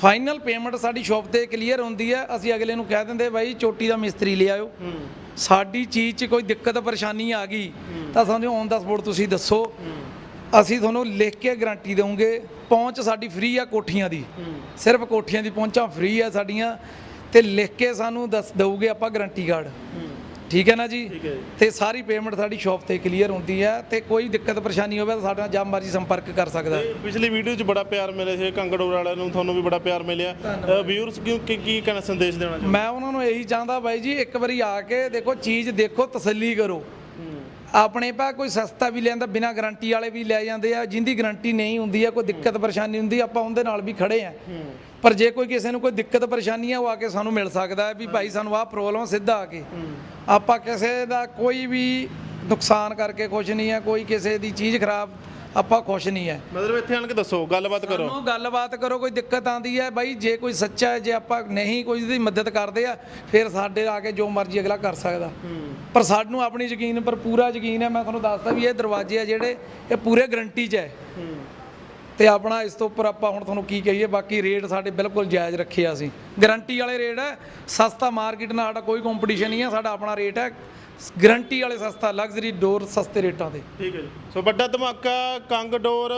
ਫਾਈਨਲ ਪੇਮੈਂਟ ਸਾਡੀ ਸ਼ਾਪ ਤੇ ਕਲੀਅਰ ਹੁੰਦੀ ਹੈ। ਅਸੀਂ ਅਗਲੇ ਨੂੰ ਕਹਿ ਦਿੰਦੇ, ਬਾਈ ਚੋਟੀ ਦਾ ਮਿਸਤਰੀ ਲਿਆਇਓ ਸਾਡੀ ਚੀਜ਼ 'ਚ ਕੋਈ ਦਿੱਕਤ ਪਰੇਸ਼ਾਨੀ ਆ ਗਈ ਤਾਂ ਸਾਨੂੰ ਔਨ ਦਾ ਸਪੋਰਟ ਤੁਸੀਂ ਦੱਸੋ। ਅਸੀਂ ਤੁਹਾਨੂੰ ਲਿਖ ਕੇ ਗਾਰੰਟੀ ਦੇਵਾਂਗੇ ਪਹੁੰਚ ਸਾਡੀ ਫ੍ਰੀ ਆ ਕੋਠੀਆਂ ਦੀ। ਸਿਰਫ ਕੋਠੀਆਂ ਦੀ ਪਹੁੰਚਾਂ ਫ੍ਰੀ ਆ ਸਾਡੀਆਂ ਤੇ ਲਿਖ ਕੇ ਸਾਨੂੰ ਦੱਸ ਦਊਗੇ ਆਪਾਂ ਗਾਰੰਟੀ ਕਾਰਡ ਠੀਕ ਹੈ ਨਾ ਜੀ? ਠੀਕ ਹੈ ਜੀ। ਤੇ ਸਾਰੀ ਪੇਮੈਂਟ ਸਾਡੀ ਸ਼ਾਪ ਤੇ ਕਲੀਅਰ ਹੁੰਦੀ ਹੈ ਤੇ ਕੋਈ ਦਿੱਕਤ ਪਰੇਸ਼ਾਨੀ ਹੋਵੇ ਤਾਂ ਸਾਡੇ ਨਾਲ ਮਰਜ਼ੀ ਸੰਪਰਕ ਕਰ ਸਕਦਾ। ਤੇ ਪਿਛਲੀ ਵੀਡੀਓ 'ਚ ਬੜਾ ਪਿਆਰ ਮਿਲਿਆ ਸੀ ਕੰਗੜੋਰ ਵਾਲਿਆਂ ਨੂੰ ਤੁਹਾਨੂੰ ਵੀ ਬੜਾ ਪਿਆਰ ਮਿਲਿਆ। ਵਿਊਅਰਸ ਕਿਉਂ ਕੀ ਕੀ ਕਹਿਣਾ ਸੰਦੇਸ਼ ਦੇਣਾ ਚਾਹੁੰਦੇ ਮੈਂ ਉਹਨਾਂ ਨੂੰ ਇਹੀ ਚਾਹੁੰਦਾ ਬਾਈ ਜੀ ਇੱਕ ਵਾਰੀ ਆ ਕੇ ਦੇਖੋ ਚੀਜ਼ ਦੇਖੋ ਤਸੱਲੀ ਕਰੋ। ਆਪਣੇ ਪਾ ਕੋਈ ਸਸਤਾ ਵੀ ਲੈਂਦਾ ਬਿਨਾ ਗਾਰੰਟੀ ਵਾਲੇ ਵੀ ਲੈ ਜਾਂਦੇ ਆ ਜਿੰਦੀ ਗਾਰੰਟੀ ਨਹੀਂ ਹੁੰਦੀ ਆ ਕੋਈ ਦਿੱਕਤ ਪਰੇਸ਼ਾਨੀ ਹੁੰਦੀ ਆਪਾਂ ਉਹਦੇ ਨਾਲ ਵੀ ਖੜੇ ਆ। ਪਰ ਜੇ ਕੋਈ ਕਿਸੇ ਨੂੰ ਕੋਈ ਦਿੱਕਤ ਪਰੇਸ਼ਾਨੀ ਆ ਉਹ ਆ ਕੇ ਸਾਨੂੰ ਮਿਲ ਸਕਦਾ ਹੈ ਵੀ ਭਾਈ ਸਾਨੂੰ ਆਹ ਪ੍ਰੋਬਲਮ ਸਿੱਧਾ ਆ ਕੇ। ਆਪਾਂ ਕਿਸੇ ਦਾ ਕੋਈ ਵੀ ਨੁਕਸਾਨ ਕਰਕੇ ਖੁਸ਼ ਨਹੀਂ ਆ ਕੋਈ ਕਿਸੇ ਦੀ ਚੀਜ਼ ਖਰਾਬ ਆਪਾਂ ਖੁਸ਼ ਨਹੀਂ ਹੈ ਮਤਲਬ ਇੱਥੇ ਆਣ ਕੇ ਦੱਸੋ ਗੱਲਬਾਤ ਕਰੋ। ਸਾਨੂੰ ਗੱਲਬਾਤ ਕਰੋ ਕੋਈ ਦਿੱਕਤ ਆਂਦੀ ਹੈ ਬਾਈ ਜੇ ਕੋਈ ਸੱਚਾ ਹੈ ਜੇ ਆਪਾਂ ਨਹੀਂ ਕੋਈ ਦੀ ਮਦਦ ਕਰਦੇ ਆ ਫਿਰ ਸਾਡੇ ਆ ਕੇ ਜੋ ਮਰਜ਼ੀ ਅਗਲਾ ਕਰ ਸਕਦਾ। ਪਰ ਸਾਨੂੰ ਆਪਣੀ ਯਕੀਨ ਪਰ ਪੂਰਾ ਯਕੀਨ ਹੈ ਮੈਂ ਤੁਹਾਨੂੰ ਦੱਸਦਾ ਵੀ ਇਹ ਦਰਵਾਜ਼ੇ ਆ ਜਿਹੜੇ ਇਹ ਪੂਰੇ ਗਰੰਟੀ 'ਚ ਹੈ। ਤੇ ਆਪਣਾ ਇਸ ਤੋਂ ਉੱਪਰ ਆਪਾਂ ਹੁਣ ਤੁਹਾਨੂੰ ਕੀ ਕਹੀਏ, ਬਾਕੀ ਰੇਟ ਸਾਡੇ ਬਿਲਕੁਲ ਜਾਇਜ਼ ਰੱਖੇ ਆ ਅਸੀਂ। ਗਾਰੰਟੀ ਵਾਲੇ ਰੇਟ ਹੈ, ਸਸਤਾ ਮਾਰਕੀਟ ਨਾਲ ਸਾਡਾ ਕੋਈ ਕੰਪੀਟੀਸ਼ਨ ਨਹੀਂ ਹੈ, ਸਾਡਾ ਆਪਣਾ ਰੇਟ ਹੈ। ਗਰੰਟੀ ਵਾਲੇ ਸਸਤਾ ਲਗਜ਼ਰੀ ਡੋਰ ਸਸਤੇ ਰੇਟਾਂ ਤੇ। ਠੀਕ ਹੈ ਜੀ। ਸੋ ਵੱਡਾ ਧਮਾਕਾ, ਕੰਗ ਡੋਰ,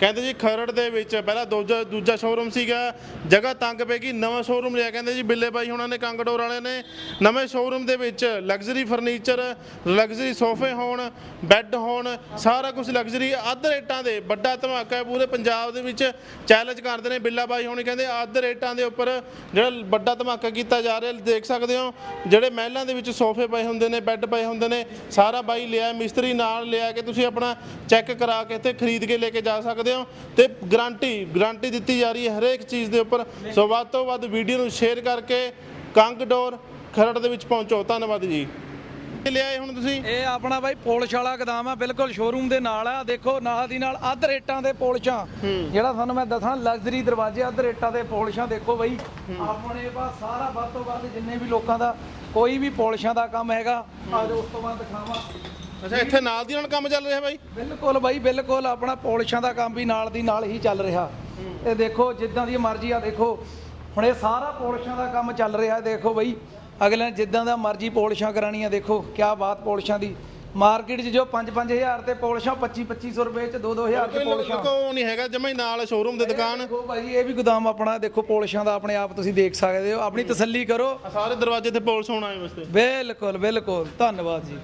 ਕਹਿੰਦੇ ਜੀ ਖਰੜ ਦੇ ਵਿੱਚ ਪਹਿਲਾਂ ਦੂਜਾ ਦੂਜਾ ਸ਼ੋਰੂਮ ਸੀਗਾ, ਜਗ੍ਹਾ ਤੰਗ ਪੈ ਗਈ, ਨਵਾਂ ਸ਼ੋਰੂਮ ਲਿਆ, ਕਹਿੰਦੇ ਜੀ ਬਿੱਲੇ ਬਾਈ ਹੁਣਾਂ ਨੇ ਕੰਗ ਡੋਰ ਵਾਲਿਆਂ ਨੇ। ਨਵੇਂ ਸ਼ੋਰੂਮ ਦੇ ਵਿੱਚ ਲਗਜ਼ਰੀ ਫਰਨੀਚਰ ਲਗਜ਼ਰੀ ਸੋਫੇ ਹੋਣ ਬੈੱਡ ਹੋਣ, ਸਾਰਾ ਕੁਝ ਲਗਜ਼ਰੀ ਅੱਧ ਰੇਟਾਂ ਦੇ। ਵੱਡਾ ਧਮਾਕਾ ਪੂਰੇ ਪੰਜਾਬ ਦੇ ਵਿੱਚ ਚੈਲੰਜ ਕਰਦੇ ਨੇ ਬਿੱਲਾ ਬਾਈ ਹੁਣੀ, ਕਹਿੰਦੇ ਅੱਧ ਰੇਟਾਂ ਦੇ ਉੱਪਰ ਜਿਹੜਾ ਵੱਡਾ ਧਮਾਕਾ ਕੀਤਾ ਜਾ ਰਿਹਾ, ਦੇਖ ਸਕਦੇ ਹੋ, ਜਿਹੜੇ ਮਹਿਲਾਂ ਦੇ ਵਿੱਚ ਸੋਫੇ ਪਏ ਹੁੰਦੇ ਨੇ ਬੈੱਡ ਪਏ ਹੁੰਦੇ ਨੇ, ਸਾਰਾ ਬਾਈ ਲਿਆ, ਮਿਸਤਰੀ ਨਾਲ ਲਿਆ ਕੇ ਤੁਸੀਂ ਆਪਣਾ ਚੈੱਕ ਕਰਾ ਕੇ ਇੱਥੇ ਖਰੀਦ ਕੇ ਲੈ ਕੇ ਜਾ ਸਕਦੇ ਹੋ ਤੇ ਗਾਰੰਟੀ ਗਾਰੰਟੀ ਦਿੱਤੀ ਜਾ ਰਹੀ ਹੈ ਹਰੇਕ ਚੀਜ਼ ਦੇ ਉੱਪਰ। ਸੋ ਵੱਧ ਤੋਂ ਵੱਧ ਵੀਡੀਓ ਨੂੰ ਸ਼ੇਅਰ ਕਰਕੇ ਕੰਗ ਡੋਰ ਖਰੜ ਦੇ ਵਿੱਚ ਪਹੁੰਚੋ। ਧੰਨਵਾਦ ਜੀ। ਲਿਆਏ ਹੁਣ ਤੁਸੀਂ? ਇਹ ਆਪਣਾ ਬਾਈ ਪੋਲਿਸ਼ ਵਾਲਾ ਗਦਾਮ ਆ ਬਿਲਕੁਲ ਸ਼ੋਰੂਮ ਦੇ ਨਾਲ ਆ। ਦੇਖੋ ਨਾਲ ਦੀ ਨਾਲ ਅੱਧ ਰੇਟਾਂ ਦੇ ਪੋਲਿਸ਼ਾਂ। ਜਿਹੜਾ ਤੁਹਾਨੂੰ ਮੈਂ ਦੱਸਣਾ ਲਗਜ਼ਰੀ ਦਰਵਾਜ਼ੇ ਅੱਧ ਰੇਟਾਂ ਦੇ ਪੋਲਿਸ਼ਾਂ ਦੇਖੋ ਬਾਈ। ਆਪਣੇ ਪਾਸ ਸਾਰਾ ਵੱਧ ਤੋਂ ਵੱਧ ਜਿੰਨੇ ਵੀ ਲੋਕਾਂ ਦਾ ਕੋਈ ਵੀ ਪੋਲਿਸ਼ਾਂ ਦਾ ਕੰਮ ਹੈਗਾ ਜਾਓ ਉਸ ਤੋਂ ਬਾਅਦ ਦਿਖਾਵਾਂ। ਅੱਛਾ ਇੱਥੇ ਨਾਲ ਦੀ ਨਾਲ ਕੰਮ ਚੱਲ ਰਿਹਾ ਬਾਈ? ਬਿਲਕੁਲ ਬਾਈ ਬਿਲਕੁਲ ਆਪਣਾ ਪੋਲਿਸ਼ਾਂ ਦਾ ਕੰਮ ਵੀ ਨਾਲ ਦੀ ਨਾਲ ਹੀ ਚੱਲ ਰਿਹਾ। ਇਹ ਦੇਖੋ ਜਿੱਦਾਂ ਦੀ ਮਰਜ਼ੀ ਆ ਦੇਖੋ। ਹੁਣ ਇਹ ਸਾਰਾ ਪੋਲਿਸ਼ਾਂ ਦਾ ਕੰਮ ਚੱਲ ਰਿਹਾ ਦੇਖੋ ਬਾਈ। ਅਗਲੇ ਨੇ ਜਿੱਦਾਂ ਦਾ ਮਰਜ਼ੀ ਪੋਲਿਸ਼ਾਂ ਕਰਾਣੀਆਂ ਦੇਖੋ ਕਿਆ ਬਾਤ ਪੋਲਿਸ਼ਾਂ ਦੀ। ਮਾਰਕੀਟ 'ਚ ਜੋ 5-5000 ਤੇ ਪੋਲਿਸ਼ਾਂ 25-2500 ਰੁਪਏ 'ਚ 2-2000 ਕੋਈ ਚ ਪੋਲਿਸ਼ਾਂ ਕੋ ਨਹੀਂ ਹੈਗਾ ਜਮਾ ਹੀ ਨਾਲ ਸ਼ੋਰੂਮ ਦੇ ਦੁਕਾਨ। ਦੇਖੋ ਭਾਈ ਇਹ ਵੀ ਗੋਦਾਮ ਆਪਣਾ ਦੇਖੋ ਪੋਲਿਸ਼ਾਂ ਦਾ ਆਪਣੇ ਆਪ ਤੁਸੀਂ ਦੇਖ ਸਕਦੇ ਹੋ। ਆਪਣੀ ਤਸੱਲੀ ਕਰੋ। ਸਾਰੇ ਦਰਵਾਜ਼ੇ ਤੇ ਪੋਲਸ ਹੋਣ ਆਏ ਵਾਸਤੇ। ਬਿਲਕੁਲ ਬਿਲਕੁਲ। ਧੰਨਵਾਦ ਜੀ।